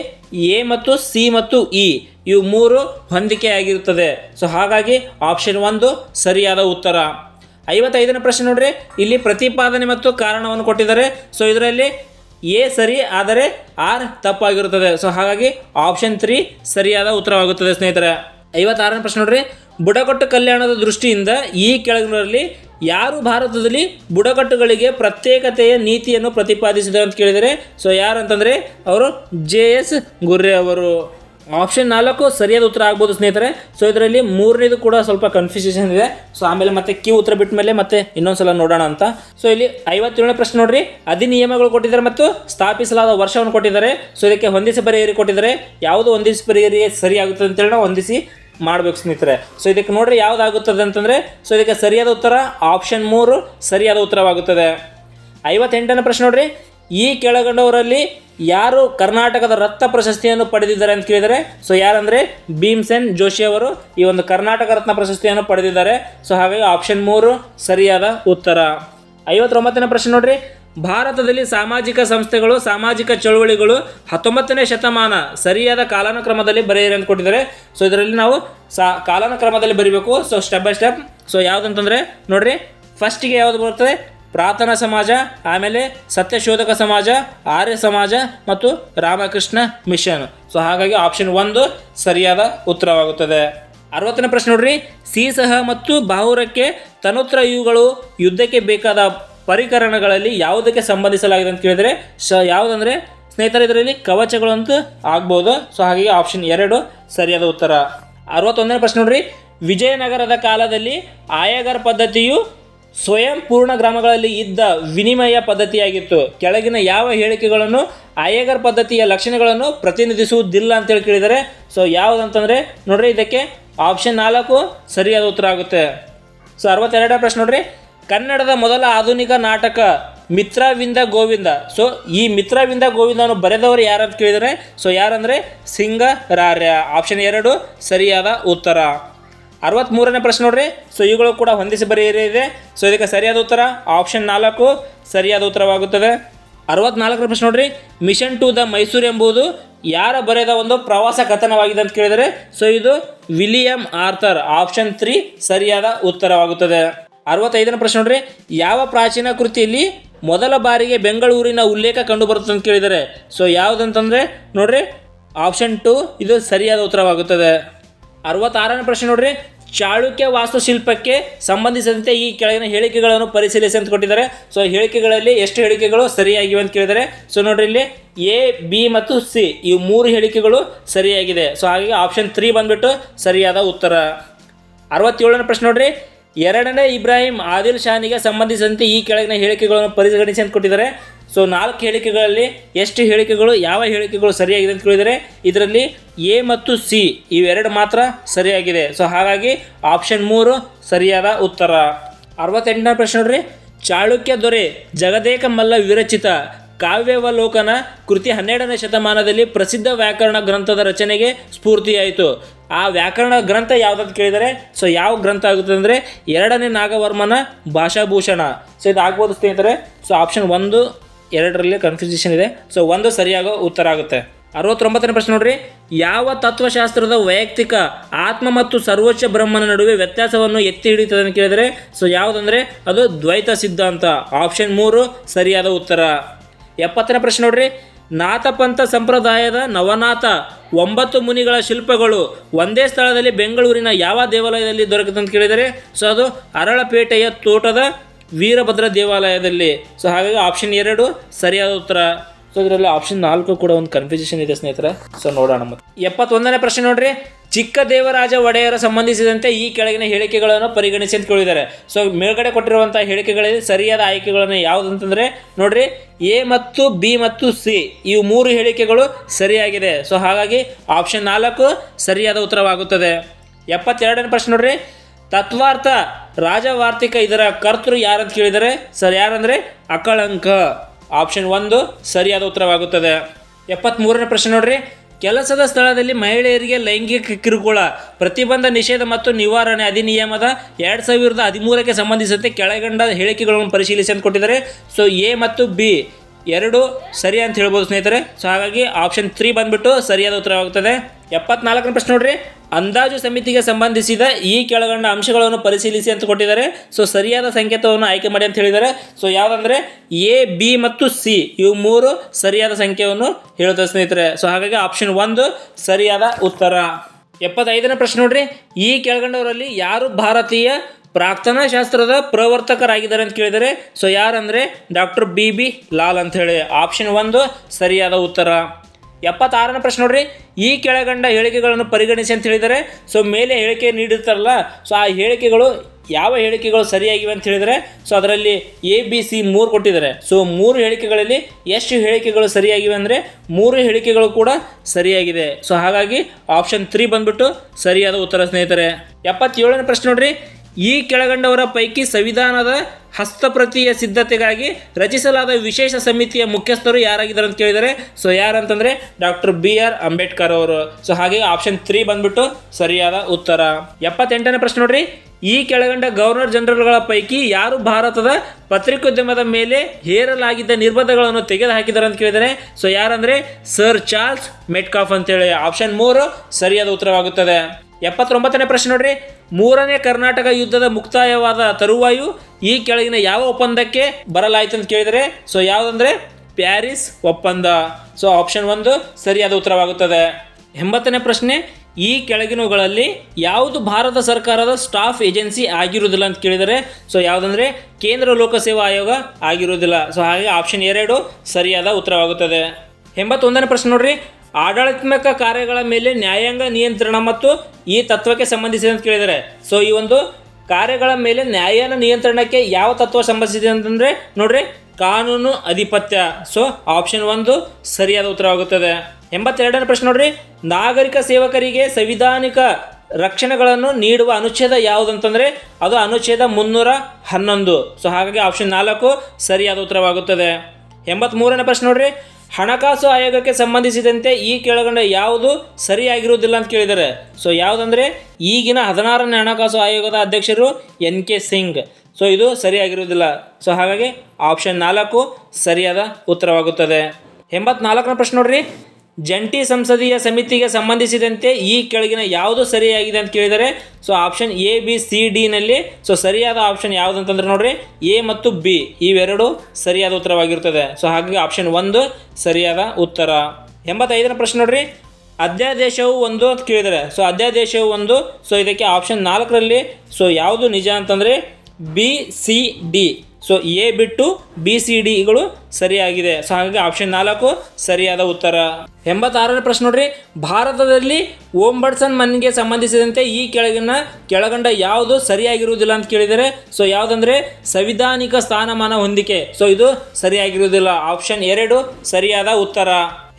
ಎ ಮತ್ತು ಸಿ ಮತ್ತು ಇ ಇವು ಮೂರು ಹೊಂದಿಕೆಯಾಗಿರುತ್ತದೆ. ಸೊ ಹಾಗಾಗಿ ಆಪ್ಷನ್ ಒಂದು ಸರಿಯಾದ ಉತ್ತರ. ಐವತ್ತೈದನೇ ಪ್ರಶ್ನೆ ನೋಡ್ರಿ, ಇಲ್ಲಿ ಪ್ರತಿಪಾದನೆ ಮತ್ತು ಕಾರಣವನ್ನು ಕೊಟ್ಟಿದ್ದಾರೆ. ಸೊ ಇದರಲ್ಲಿ ಎ ಸರಿ, ಆದರೆ ಆರ್ ತಪ್ಪಾಗಿರುತ್ತದೆ. ಸೊ ಹಾಗಾಗಿ ಆಪ್ಷನ್ ತ್ರೀ ಸರಿಯಾದ ಉತ್ತರವಾಗುತ್ತದೆ ಸ್ನೇಹಿತರೆ. ಐವತ್ತಾರನೇ ಪ್ರಶ್ನೆ ನೋಡ್ರಿ. ಬುಡಕಟ್ಟು ಕಲ್ಯಾಣದ ದೃಷ್ಟಿಯಿಂದ ಈ ಕೆಳಗಿನಲ್ಲಿ ಯಾರು ಭಾರತದಲ್ಲಿ ಬುಡಕಟ್ಟುಗಳಿಗೆ ಪ್ರತ್ಯೇಕತೆಯ ನೀತಿಯನ್ನು ಪ್ರತಿಪಾದಿಸಿದರು ಅಂತ ಕೇಳಿದರೆ ಸೊ ಯಾರಂತಂದರೆ ಅವರು ಜೆ ಎಸ್ ಗುರ್ರೆ ಅವರು. ಆಪ್ಷನ್ ನಾಲ್ಕು ಸರಿಯಾದ ಉತ್ತರ ಆಗ್ಬೋದು ಸ್ನೇಹಿತರೆ. ಸೊ ಇದರಲ್ಲಿ ಮೂರನೇದು ಕೂಡ ಸ್ವಲ್ಪ ಕನ್ಫ್ಯೂಷನ್ ಇದೆ. ಸೊ ಆಮೇಲೆ ಮತ್ತೆ ಕ್ಯೂ ಉತ್ತರ ಬಿಟ್ಟ ಮೇಲೆ ಮತ್ತೆ ಇನ್ನೊಂದ್ಸಲ ನೋಡೋಣ ಅಂತ. ಸೊ ಇಲ್ಲಿ ಐವತ್ತೇಳನೇ ಪ್ರಶ್ನೆ ನೋಡ್ರಿ. ಅಧಿನಿಯಮಗಳು ಕೊಟ್ಟಿದ್ದಾರೆ ಮತ್ತು ಸ್ಥಾಪಿಸಲಾದ ವರ್ಷವನ್ನು ಕೊಟ್ಟಿದ್ದಾರೆ. ಸೊ ಇದಕ್ಕೆ ಹೊಂದಿಸಿ ಬರೆಯಿರಿ ಕೊಟ್ಟಿದ್ದಾರೆ. ಯಾವುದು ಹೊಂದಿಸಿ ಬರೆಯರಿಗೆ ಸರಿಯಾಗುತ್ತದೆ ಅಂತೇಳಿ ನಾವು ಹೊಂದಿಸಿ ಮಾಡ್ಬೇಕು ಸ್ನೇಹಿತರೆ. ಸೊ ಇದಕ್ಕೆ ನೋಡ್ರಿ ಯಾವ್ದಾಗುತ್ತದೆ ಅಂತಂದ್ರೆ ಸೊ ಇದಕ್ಕೆ ಸರಿಯಾದ ಉತ್ತರ ಆಪ್ಷನ್ ಮೂರು ಸರಿಯಾದ ಉತ್ತರವಾಗುತ್ತದೆ. ಐವತ್ತೆಂಟನೇ ಪ್ರಶ್ನೆ ನೋಡ್ರಿ. ಈ ಕೆಳಗಂಡವರಲ್ಲಿ ಯಾರು ಕರ್ನಾಟಕದ ರತ್ನ ಪ್ರಶಸ್ತಿಯನ್ನು ಪಡೆದಿದ್ದಾರೆ ಅಂತ ಕೇಳಿದರೆ ಸೊ ಯಾರಂದರೆ? ಭೀಮ್ಸೆನ್ ಜೋಶಿ ಅವರು ಈ ಒಂದು ಕರ್ನಾಟಕ ರತ್ನ ಪ್ರಶಸ್ತಿಯನ್ನು ಪಡೆದಿದ್ದಾರೆ. ಸೊ ಹಾಗಾಗಿ ಆಪ್ಷನ್ ಮೂರು ಸರಿಯಾದ ಉತ್ತರ. ಐವತ್ತೊಂಬತ್ತನೇ ಪ್ರಶ್ನೆ ನೋಡ್ರಿ. ಭಾರತದಲ್ಲಿ ಸಾಮಾಜಿಕ ಸಂಸ್ಥೆಗಳು, ಸಾಮಾಜಿಕ ಚಳುವಳಿಗಳು ಹತ್ತೊಂಬತ್ತನೇ ಶತಮಾನ ಸರಿಯಾದ ಕಾಲಾನುಕ್ರಮದಲ್ಲಿ ಬರೆಯಿರಿ ಅಂತ ಕೊಟ್ಟಿದ್ದಾರೆ. ಸೊ ಇದರಲ್ಲಿ ನಾವು ಸಾ, ಕಾಲಾನುಕ್ರಮದಲ್ಲಿ ಬರೀಬೇಕು. So step by step so ಯಾವುದಂತಂದರೆ ನೋಡ್ರಿ ಫಸ್ಟಿಗೆ ಯಾವುದು ಬರ್ತದೆ? ಪ್ರಾರ್ಥನಾ ಸಮಾಜ, ಆಮೇಲೆ ಸತ್ಯಶೋಧಕ ಸಮಾಜ, ಆರ್ಯ ಸಮಾಜ ಮತ್ತು ರಾಮಕೃಷ್ಣ ಮಿಷನ್. ಸೊ ಹಾಗಾಗಿ ಆಪ್ಷನ್ ಒಂದು ಸರಿಯಾದ ಉತ್ತರವಾಗುತ್ತದೆ. ಅರವತ್ತನೇ ಪ್ರಶ್ನೆ ನೋಡ್ರಿ, ಸೀಸಹ ಮತ್ತು ಬಾಹುರಕ್ಕೆ ತನುತ್ರ ಇವುಗಳು ಯುದ್ಧಕ್ಕೆ ಬೇಕಾದ ಪರಿಕರಣಗಳಲ್ಲಿ ಯಾವುದಕ್ಕೆ ಸಂಬಂಧಿಸಲಾಗಿದೆ ಅಂತ ಕೇಳಿದರೆ, ಶ ಯಾವುದಂದರೆ ಸ್ನೇಹಿತರೆ, ಇದರಲ್ಲಿ ಕವಚಗಳು ಅಂತ ಆಗ್ಬೋದು. ಸೊ ಹಾಗಾಗಿ ಆಪ್ಷನ್ ಎರಡು ಸರಿಯಾದ ಉತ್ತರ. ಅರವತ್ತೊಂದನೇ ಪ್ರಶ್ನೆ ನೋಡ್ರಿ. ವಿಜಯನಗರದ ಕಾಲದಲ್ಲಿ ಆಯಗರ್ ಪದ್ಧತಿಯು ಸ್ವಯಂ ಪೂರ್ಣ ಗ್ರಾಮಗಳಲ್ಲಿ ಇದ್ದ ವಿನಿಮಯ ಪದ್ಧತಿಯಾಗಿತ್ತು. ಕೆಳಗಿನ ಯಾವ ಹೇಳಿಕೆಗಳನ್ನು, ಆಯಗರ್ ಪದ್ಧತಿಯ ಲಕ್ಷಣಗಳನ್ನು ಪ್ರತಿನಿಧಿಸುವುದಿಲ್ಲ ಅಂತೇಳಿ ಕೇಳಿದರೆ ಸೊ ಯಾವುದಂತಂದರೆ, ನೋಡ್ರಿ, ಇದಕ್ಕೆ ಆಪ್ಷನ್ ನಾಲ್ಕು ಸರಿಯಾದ ಉತ್ತರ ಆಗುತ್ತೆ. ಸೊ ಅರವತ್ತೆರಡನೇ ಪ್ರಶ್ನೆ ನೋಡ್ರಿ. ಕನ್ನಡದ ಮೊದಲ ಆಧುನಿಕ ನಾಟಕ ಮಿತ್ರವಿಂದ ಗೋವಿಂದ. ಸೊ ಈ ಮಿತ್ರವಿಂದ ಗೋವಿಂದನು ಬರೆದವರು ಯಾರಂತ ಕೇಳಿದರೆ ಸೊ ಯಾರಂದರೆ ಸಿಂಗರಾರ್ಯ. ಆಪ್ಷನ್ ಎರಡು, ಸರಿಯಾದ ಉತ್ತರ. ಅರವತ್ತ್ಮೂರನೇ ಪ್ರಶ್ನೆ ನೋಡ್ರಿ. ಸೊ ಇವುಗಳು ಕೂಡ ಹೊಂದಿಸಿ ಬರೆಯಿದೆ ಸೊ ಇದಕ್ಕೆ ಸರಿಯಾದ ಉತ್ತರ ಆಪ್ಷನ್ ನಾಲ್ಕು, ಸರಿಯಾದ ಉತ್ತರವಾಗುತ್ತದೆ. ಅರವತ್ನಾಲ್ಕನೇ ಪ್ರಶ್ನೆ ನೋಡ್ರಿ. ಮಿಷನ್ ಟು ದ ಮೈಸೂರು ಎಂಬುದು ಯಾರ ಬರೆದ ಒಂದು ಪ್ರವಾಸ ಕಥನವಾಗಿದೆ ಅಂತ ಕೇಳಿದರೆ ಸೊ ಇದು ವಿಲಿಯಂ ಆರ್ಥರ್. ಆಪ್ಷನ್ ತ್ರೀ ಸರಿಯಾದ ಉತ್ತರವಾಗುತ್ತದೆ. ಅರವತ್ತೈದನೇ ಪ್ರಶ್ನೆ ನೋಡ್ರಿ. ಯಾವ ಪ್ರಾಚೀನ ಕೃತಿಯಲ್ಲಿ ಮೊದಲ ಬಾರಿಗೆ ಬೆಂಗಳೂರಿನ ಉಲ್ಲೇಖ ಕಂಡು ಬರುತ್ತೆ ಅಂತ ಕೇಳಿದ್ದಾರೆ. ಸೊ ಯಾವುದಂತಂದರೆ ನೋಡ್ರಿ ಆಪ್ಷನ್ ಟು ಇದು ಸರಿಯಾದ ಉತ್ತರವಾಗುತ್ತದೆ. ಅರವತ್ತಾರನೇ ಪ್ರಶ್ನೆ ನೋಡ್ರಿ, ಚಾಳುಕ್ಯ ವಾಸ್ತುಶಿಲ್ಪಕ್ಕೆ ಸಂಬಂಧಿಸಿದಂತೆ ಈ ಕೆಳಗಿನ ಹೇಳಿಕೆಗಳನ್ನು ಪರಿಶೀಲಿಸಿ ಅಂತ ಕೊಟ್ಟಿದ್ದಾರೆ. ಸೊ ಹೇಳಿಕೆಗಳಲ್ಲಿ ಎಷ್ಟು ಹೇಳಿಕೆಗಳು ಸರಿಯಾಗಿವೆ ಅಂತ ಕೇಳಿದ್ದಾರೆ. ಸೊ ನೋಡ್ರಿ ಇಲ್ಲಿ ಎ ಬಿ ಮತ್ತು ಸಿ ಈ ಮೂರು ಹೇಳಿಕೆಗಳು ಸರಿಯಾಗಿದೆ. ಸೊ ಹಾಗಾಗಿ ಆಪ್ಷನ್ ತ್ರೀ ಬಂದ್ಬಿಟ್ಟು ಸರಿಯಾದ ಉತ್ತರ. ಅರವತ್ತೇಳನೇ ಪ್ರಶ್ನೆ ನೋಡ್ರಿ ಎರಡನೇ ಇಬ್ರಾಹಿಂ ಆದಿಲ್ ಶಾನಿಗೆ ಸಂಬಂಧಿಸಿದಂತೆ ಈ ಕೆಳಗಿನ ಹೇಳಿಕೆಗಳನ್ನು ಪರಿಗಣಿಸಿ ಅಂತ ಕೊಟ್ಟಿದ್ದಾರೆ. ಸೊ ನಾಲ್ಕು ಹೇಳಿಕೆಗಳಲ್ಲಿ ಎಷ್ಟು ಹೇಳಿಕೆಗಳು, ಯಾವ ಹೇಳಿಕೆಗಳು ಸರಿಯಾಗಿದೆ ಅಂತ ಕೇಳಿದರೆ, ಇದರಲ್ಲಿ ಎ ಮತ್ತು ಸಿ ಇವೆರಡು ಮಾತ್ರ ಸರಿಯಾಗಿದೆ. ಸೊ ಹಾಗಾಗಿ ಆಪ್ಷನ್ ಮೂರು ಸರಿಯಾದ ಉತ್ತರ. ಅರವತ್ತೆಂಟನೇ ಪ್ರಶ್ನೆ ನೋಡ್ರಿ. ಚಾಳುಕ್ಯ ದೊರೆ ಜಗದೇಕ ಮಲ್ಲ ವಿರಚಿತ ಕಾವ್ಯವಲೋಕನ ಕೃತಿ ಹನ್ನೆರಡನೇ ಶತಮಾನದಲ್ಲಿ ಪ್ರಸಿದ್ಧ ವ್ಯಾಕರಣ ಗ್ರಂಥದ ರಚನೆಗೆ ಸ್ಫೂರ್ತಿಯಾಯಿತು. ಆ ವ್ಯಾಕರಣ ಗ್ರಂಥ ಯಾವುದಂತ ಕೇಳಿದರೆ ಸೊ ಯಾವ ಗ್ರಂಥ ಆಗುತ್ತೆ ಅಂದರೆ ಎರಡನೇ ನಾಗವರ್ಮನ ಭಾಷಾಭೂಷಣ. ಸೊ ಇದು ಆಗ್ಬೋದು ಸ್ನೇಹಿತರೆ. ಸೊ ಆಪ್ಷನ್ ಒಂದು, ಎರಡರಲ್ಲಿ ಕನ್ಫ್ಯೂಷನ್ ಇದೆ. ಸೊ ಒಂದು ಸರಿಯಾಗೋ ಉತ್ತರ ಆಗುತ್ತೆ. ಅರವತ್ತೊಂಬತ್ತನೇ ಪ್ರಶ್ನೆ ನೋಡ್ರಿ. ಯಾವ ತತ್ವಶಾಸ್ತ್ರದ ವೈಯಕ್ತಿಕ, ಆತ್ಮ ಮತ್ತು ಸರ್ವೋಚ್ಚ ಬ್ರಹ್ಮನ ನಡುವೆ ವ್ಯತ್ಯಾಸವನ್ನು ಎತ್ತಿ ಹಿಡಿಯುತ್ತದೆ ಅಂತ ಕೇಳಿದರೆ ಸೊ ಯಾವುದಂದರೆ ಅದು ದ್ವೈತ ಸಿದ್ಧಾಂತ. ಆಪ್ಷನ್ ಮೂರು, ಸರಿಯಾದ ಉತ್ತರ. ಎಪ್ಪತ್ತನೇ ಪ್ರಶ್ನೆ ನೋಡ್ರಿ. ನಾಥಪಂಥ ಸಂಪ್ರದಾಯದ ನವನಾಥ ಒಂಬತ್ತು ಮುನಿಗಳ ಶಿಲ್ಪಗಳು ಒಂದೇ ಸ್ಥಳದಲ್ಲಿ ಬೆಂಗಳೂರಿನ ಯಾವ ದೇವಾಲಯದಲ್ಲಿ ದೊರಕುತ್ತೆ ಅಂತ ಕೇಳಿದರೆ, ಸೊ ಅದು ಅರಳಪೇಟೆಯ ತೋಟದ ವೀರಭದ್ರ ದೇವಾಲಯದಲ್ಲಿ. ಸೊ ಹಾಗಾಗಿ ಆಪ್ಷನ್ ಎರಡು, ಸರಿಯಾದ ಉತ್ತರ. ಸೊ ಇದರಲ್ಲಿ ಆಪ್ಷನ್ ನಾಲ್ಕು ಕೂಡ ಒಂದು ಕನ್ಫ್ಯೂಷನ್ ಇದೆ ಸ್ನೇಹಿತರೆ. ಸೊ ನೋಡೋಣ ಮತ್ತೆ. ಎಪ್ಪತ್ತೊಂದನೇ ಪ್ರಶ್ನೆ ನೋಡ್ರಿ. ಚಿಕ್ಕ ದೇವರಾಜ ಒಡೆಯರ ಸಂಬಂಧಿಸಿದಂತೆ ಈ ಕೆಳಗಿನ ಹೇಳಿಕೆಗಳನ್ನು ಪರಿಗಣಿಸಿ ಅಂತ ಕೇಳಿದ್ದಾರೆ. ಸೊ ಮೇಲ್ಗಡೆ ಕೊಟ್ಟಿರುವಂಥ ಹೇಳಿಕೆಗಳಲ್ಲಿ ಸರಿಯಾದ ಆಯ್ಕೆಗಳನ್ನು ಯಾವುದಂತಂದರೆ, ನೋಡ್ರಿ, ಎ ಮತ್ತು ಬಿ ಮತ್ತು ಸಿ ಇವು ಮೂರು ಹೇಳಿಕೆಗಳು ಸರಿಯಾಗಿದೆ. ಸೊ ಹಾಗಾಗಿ ಆಪ್ಷನ್ ನಾಲ್ಕು ಸರಿಯಾದ ಉತ್ತರವಾಗುತ್ತದೆ. ಎಪ್ಪತ್ತೆರಡನೇ ಪ್ರಶ್ನೆ ನೋಡ್ರಿ. ತತ್ವಾರ್ಥ ರಾಜವಾರ್ತಿಕ ಇದರ ಕರ್ತೃ ಯಾರಂತ ಕೇಳಿದರೆ ಸರ್ ಯಾರಂದರೆ ಅಕಳಂಕ. ಆಪ್ಷನ್ ಒಂದು ಸರಿಯಾದ ಉತ್ತರವಾಗುತ್ತದೆ. ಎಪ್ಪತ್ತ್ಮೂರನೇ ಪ್ರಶ್ನೆ ನೋಡ್ರಿ. ಕೆಲಸದ ಸ್ಥಳದಲ್ಲಿ ಮಹಿಳೆಯರಿಗೆ ಲೈಂಗಿಕ ಕಿರುಕುಳ, ಪ್ರತಿಬಂಧ ನಿಷೇಧ ಮತ್ತು ನಿವಾರಣೆ ಅಧಿನಿಯಮದ ಎರಡು ಸಾವಿರದ ಹದಿಮೂರಕ್ಕೆ ಸಂಬಂಧಿಸಿದಂತೆ ಕೆಳಗಂಡ ಹೇಳಿಕೆಗಳನ್ನು ಪರಿಶೀಲಿಸಿ ಅಂತ ಕೊಟ್ಟಿದ್ದಾರೆ. ಸೊ ಎ ಮತ್ತು ಬಿ ಎರಡು ಸರಿ ಅಂತ ಹೇಳ್ಬೋದು ಸ್ನೇಹಿತರೆ. ಸೊ ಹಾಗಾಗಿ ಆಪ್ಷನ್ ತ್ರೀ ಬಂದ್ಬಿಟ್ಟು ಸರಿಯಾದ ಉತ್ತರವಾಗುತ್ತದೆ ಎಪ್ಪತ್ನಾಲ್ಕನೇ ಪ್ರಶ್ನೆ ನೋಡ್ರಿ. ಅಂದಾಜು ಸಮಿತಿಗೆ ಸಂಬಂಧಿಸಿದ ಈ ಕೆಳಗಂಡ ಅಂಶಗಳನ್ನು ಪರಿಶೀಲಿಸಿ ಅಂತ ಕೊಟ್ಟಿದ್ದಾರೆ. ಸೊ ಸರಿಯಾದ ಸಂಕೇತವನ್ನು ಆಯ್ಕೆ ಮಾಡಿ ಅಂತ ಹೇಳಿದ್ದಾರೆ. ಸೊ ಯಾವುದಂದ್ರೆ ಎ ಬಿ ಮತ್ತು ಸಿ ಇವು ಮೂರು ಸರಿಯಾದ ಸಂಖ್ಯೆಯನ್ನು ಹೇಳುತ್ತೆ ಸ್ನೇಹಿತರೆ. ಸೊ ಹಾಗಾಗಿ ಆಪ್ಷನ್ ಒಂದು ಸರಿಯಾದ ಉತ್ತರ. ಎಪ್ಪತ್ತೈದನೇ ಪ್ರಶ್ನೆ ನೋಡ್ರಿ. ಈ ಕೆಳಗಂಡವರಲ್ಲಿ ಯಾರು ಭಾರತೀಯ ಪ್ರಾರ್ಥನಾ ಶಾಸ್ತ್ರದ ಪ್ರವರ್ತಕರಾಗಿದ್ದಾರೆ ಅಂತ ಕೇಳಿದರೆ ಸೊ ಯಾರಂದರೆ? ಡಾಕ್ಟರ್ ಬಿ ಬಿ ಲಾಲ್ ಅಂತ ಹೇಳಿ. ಆಪ್ಷನ್ ಒಂದು, ಸರಿಯಾದ ಉತ್ತರ. ಎಪ್ಪತ್ತಾರನೇ ಪ್ರಶ್ನೆ ನೋಡ್ರಿ. ಈ ಕೆಳಗಂಡ ಹೇಳಿಕೆಗಳನ್ನು ಪರಿಗಣಿಸಿ ಅಂತ ಹೇಳಿದರೆ ಸೊ ಮೇಲೆ ಹೇಳಿಕೆ ನೀಡಿರ್ತಾರಲ್ಲ ಸೊ ಆ ಹೇಳಿಕೆಗಳು ಯಾವ ಹೇಳಿಕೆಗಳು ಸರಿಯಾಗಿವೆ ಅಂತ ಹೇಳಿದರೆ ಸೊ ಅದರಲ್ಲಿ ಎ ಬಿ ಸಿ ಮೂರು ಕೊಟ್ಟಿದ್ದಾರೆ. ಸೊ ಮೂರು ಹೇಳಿಕೆಗಳಲ್ಲಿ ಎಷ್ಟು ಹೇಳಿಕೆಗಳು ಸರಿಯಾಗಿವೆ ಅಂದರೆ, ಮೂರು ಹೇಳಿಕೆಗಳು ಕೂಡ ಸರಿಯಾಗಿದೆ. ಸೊ ಹಾಗಾಗಿ ಆಪ್ಷನ್ ತ್ರೀ ಬಂದ್ಬಿಟ್ಟು ಸರಿಯಾದ ಉತ್ತರ ಸ್ನೇಹಿತರೆ. ಎಪ್ಪತ್ತೇಳನೇ ಪ್ರಶ್ನೆ ನೋಡ್ರಿ. ಈ ಕೆಳಗಂಡವರ ಪೈಕಿ ಸಂವಿಧಾನದ ಹಸ್ತಪ್ರತಿಯ ಸಿದ್ಧತೆಗಾಗಿ ರಚಿಸಲಾದ ವಿಶೇಷ ಸಮಿತಿಯ ಮುಖ್ಯಸ್ಥರು ಯಾರಾಗಿದ್ದಾರೆ ಅಂತ ಕೇಳಿದರೆ ಸೊ ಯಾರಂತಂದರೆ ಡಾಕ್ಟರ್ ಬಿ ಆರ್ ಅಂಬೇಡ್ಕರ್ ಅವರು. ಸೊ ಹಾಗೆ ಆಪ್ಷನ್ ತ್ರೀ ಬಂದ್ಬಿಟ್ಟು ಸರಿಯಾದ ಉತ್ತರ. ಎಪ್ಪತ್ತೆಂಟನೇ ಪ್ರಶ್ನೆ ನೋಡ್ರಿ. ಈ ಕೆಳಗಂಡ ಗವರ್ನರ್ ಜನರಲ್ಗಳ ಪೈಕಿ ಯಾರು ಭಾರತದ ಪತ್ರಿಕೋದ್ಯಮದ ಮೇಲೆ ಹೇರಲಾಗಿದ್ದ ನಿರ್ಬಂಧಗಳನ್ನು ತೆಗೆದು ಹಾಕಿದ್ದಾರೆ ಅಂತ ಕೇಳಿದರೆ ಸೊ ಯಾರಂದರೆ? ಸರ್ ಚಾರ್ಲ್ಸ್ ಮೆಟ್ಕಾಫ್ ಅಂತೇಳಿ. ಆಪ್ಷನ್ ಮೂರು ಸರಿಯಾದ ಉತ್ತರವಾಗುತ್ತದೆ. ಎಪ್ಪತ್ತೊಂಬತ್ತನೇ ಪ್ರಶ್ನೆ ನೋಡ್ರಿ. ಮೂರನೇ ಕರ್ನಾಟಕ ಯುದ್ಧದ ಮುಕ್ತಾಯವಾದ ತರುವಾಯು ಈ ಕೆಳಗಿನ ಯಾವ ಒಪ್ಪಂದಕ್ಕೆ ಬರಲಾಯಿತು ಅಂತ ಕೇಳಿದರೆ ಸೊ ಯಾವುದಂದ್ರೆ? ಪ್ಯಾರಿಸ್ ಒಪ್ಪಂದ. ಸೊ ಆಪ್ಷನ್ ಒಂದು ಸರಿಯಾದ ಉತ್ತರವಾಗುತ್ತದೆ. ಎಂಬತ್ತನೇ ಪ್ರಶ್ನೆ, ಈ ಕೆಳಗಿನವುಗಳಲ್ಲಿ ಯಾವುದು ಭಾರತ ಸರ್ಕಾರದ ಸ್ಟಾಫ್ ಏಜೆನ್ಸಿ ಆಗಿರುವುದಿಲ್ಲ ಅಂತ ಕೇಳಿದರೆ ಸೊ ಯಾವುದಂದ್ರೆ? ಕೇಂದ್ರ ಲೋಕಸೇವಾ ಆಯೋಗ ಆಗಿರುವುದಿಲ್ಲ. ಸೊ ಹಾಗೆ ಆಪ್ಷನ್ ಎರಡು ಸರಿಯಾದ ಉತ್ತರವಾಗುತ್ತದೆ. ಎಂಬತ್ತೊಂದನೇ ಪ್ರಶ್ನೆ ನೋಡ್ರಿ. ಆಡಳಿತಾತ್ಮಕ ಕಾರ್ಯಗಳ ಮೇಲೆ ನ್ಯಾಯಾಂಗ ನಿಯಂತ್ರಣ ಮತ್ತು ಈ ತತ್ವಕ್ಕೆ ಸಂಬಂಧಿಸಿದೆ ಅಂತ ಕೇಳಿದ್ದಾರೆ. ಸೊ ಈ ಒಂದು ಕಾರ್ಯಗಳ ಮೇಲೆ ನ್ಯಾಯಾಂಗ ನಿಯಂತ್ರಣಕ್ಕೆ ಯಾವ ತತ್ವ ಸಂಬಂಧಿಸಿದೆ ಅಂತಂದರೆ ನೋಡ್ರಿ, ಕಾನೂನು ಅಧಿಪತ್ಯ. ಸೊ ಆಪ್ಷನ್ ಒಂದು ಸರಿಯಾದ ಉತ್ತರವಾಗುತ್ತದೆ. ಎಂಬತ್ತೆರಡನೇ ಪ್ರಶ್ನೆ ನೋಡ್ರಿ, ನಾಗರಿಕ ಸೇವಕರಿಗೆ ಸಂವಿಧಾನಿಕ ರಕ್ಷಣೆಗಳನ್ನು ನೀಡುವ ಅನುಚ್ಛೇದ ಯಾವುದಂತಂದರೆ, ಅದು ಅನುಚ್ಛೇದ ಮುನ್ನೂರ ಹನ್ನೊಂದು. ಸೊ ಹಾಗಾಗಿ ಆಪ್ಷನ್ ನಾಲ್ಕು ಸರಿಯಾದ ಉತ್ತರವಾಗುತ್ತದೆ. ಎಂಬತ್ತ್ಮೂರನೇ ಪ್ರಶ್ನೆ ನೋಡ್ರಿ ಹಣಕಾಸು ಆಯೋಗಕ್ಕೆ ಸಂಬಂಧಿಸಿದಂತೆ ಈ ಕೆಳಗಂಡ ಯಾವುದು ಸರಿಯಾಗಿರುವುದಿಲ್ಲ ಅಂತ ಕೇಳಿದ್ದಾರೆ. ಸೊ ಯಾವುದಂದರೆ ಈಗಿನ ಹದಿನಾರನೇ ಹಣಕಾಸು ಆಯೋಗದ ಅಧ್ಯಕ್ಷರು ಎನ್ ಕೆ ಸಿಂಗ್. ಸೊ ಇದು ಸರಿಯಾಗಿರುವುದಿಲ್ಲ. ಸೊ ಹಾಗಾಗಿ ಆಪ್ಷನ್ ನಾಲ್ಕು ಸರಿಯಾದ ಉತ್ತರವಾಗುತ್ತದೆ. ಎಂಬತ್ನಾಲ್ಕನೇ ಪ್ರಶ್ನೆ ನೋಡ್ರಿ. ಜಂಟಿ ಸಂಸದೀಯ ಸಮಿತಿಗೆ ಸಂಬಂಧಿಸಿದಂತೆ ಈ ಕೆಳಗಿನ ಯಾವುದು ಸರಿಯಾಗಿದೆ ಅಂತ ಕೇಳಿದರೆ, so option A B C ಡಿನಲ್ಲಿ so ಸರಿಯಾದ ಆಪ್ಷನ್ ಯಾವುದು ಅಂತಂದ್ರೆ ನೋಡ್ರಿ ಎ ಮತ್ತು ಬಿ ಇವೆರಡು ಸರಿಯಾದ ಉತ್ತರವಾಗಿರುತ್ತದೆ ಸೊ ಹಾಗಾಗಿ ಆಪ್ಷನ್ ಒಂದು ಸರಿಯಾದ ಉತ್ತರ. ಎಂಬತ್ತೈದನೇ ಪ್ರಶ್ನೆ ನೋಡ್ರಿ, ಅಧ್ಯಾದೇಶವು ಒಂದು ಅಂತ ಕೇಳಿದರೆ, ಸೊ ಅಧ್ಯಾದೇಶವು ಒಂದು, ಸೊ ಇದಕ್ಕೆ ಆಪ್ಷನ್ ನಾಲ್ಕರಲ್ಲಿ, ಸೊ ಯಾವುದು ನಿಜ ಅಂತಂದರೆ B C D so A ಬಿಟ್ಟು ಬಿ ಸಿ ಡಿಗಳು ಸರಿಯಾಗಿದೆ. ಸೊ ಹಾಗಾಗಿ ಆಪ್ಷನ್ ನಾಲ್ಕು ಸರಿಯಾದ ಉತ್ತರ. ಎಂಬತ್ತಾರನೇ ಪ್ರಶ್ನೆ ನೋಡ್ರಿ. ಭಾರತದಲ್ಲಿ ಓಂಬಡ್ಸನ್ ಮನ್ಗೆ ಸಂಬಂಧಿಸಿದಂತೆ ಈ ಕೆಳಗಿನ ಕೆಳಗಂಡ ಯಾವುದು ಸರಿಯಾಗಿರುವುದಿಲ್ಲ ಅಂತ ಕೇಳಿದರೆ ಸೊ ಯಾವುದಂದ್ರೆ ಸಂವಿಧಾನಿಕ ಸ್ಥಾನಮಾನ ಹೊಂದಿಕೆ. ಸೊ ಇದು ಸರಿಯಾಗಿರುವುದಿಲ್ಲ. ಆಪ್ಷನ್ ಎರಡು ಸರಿಯಾದ ಉತ್ತರ.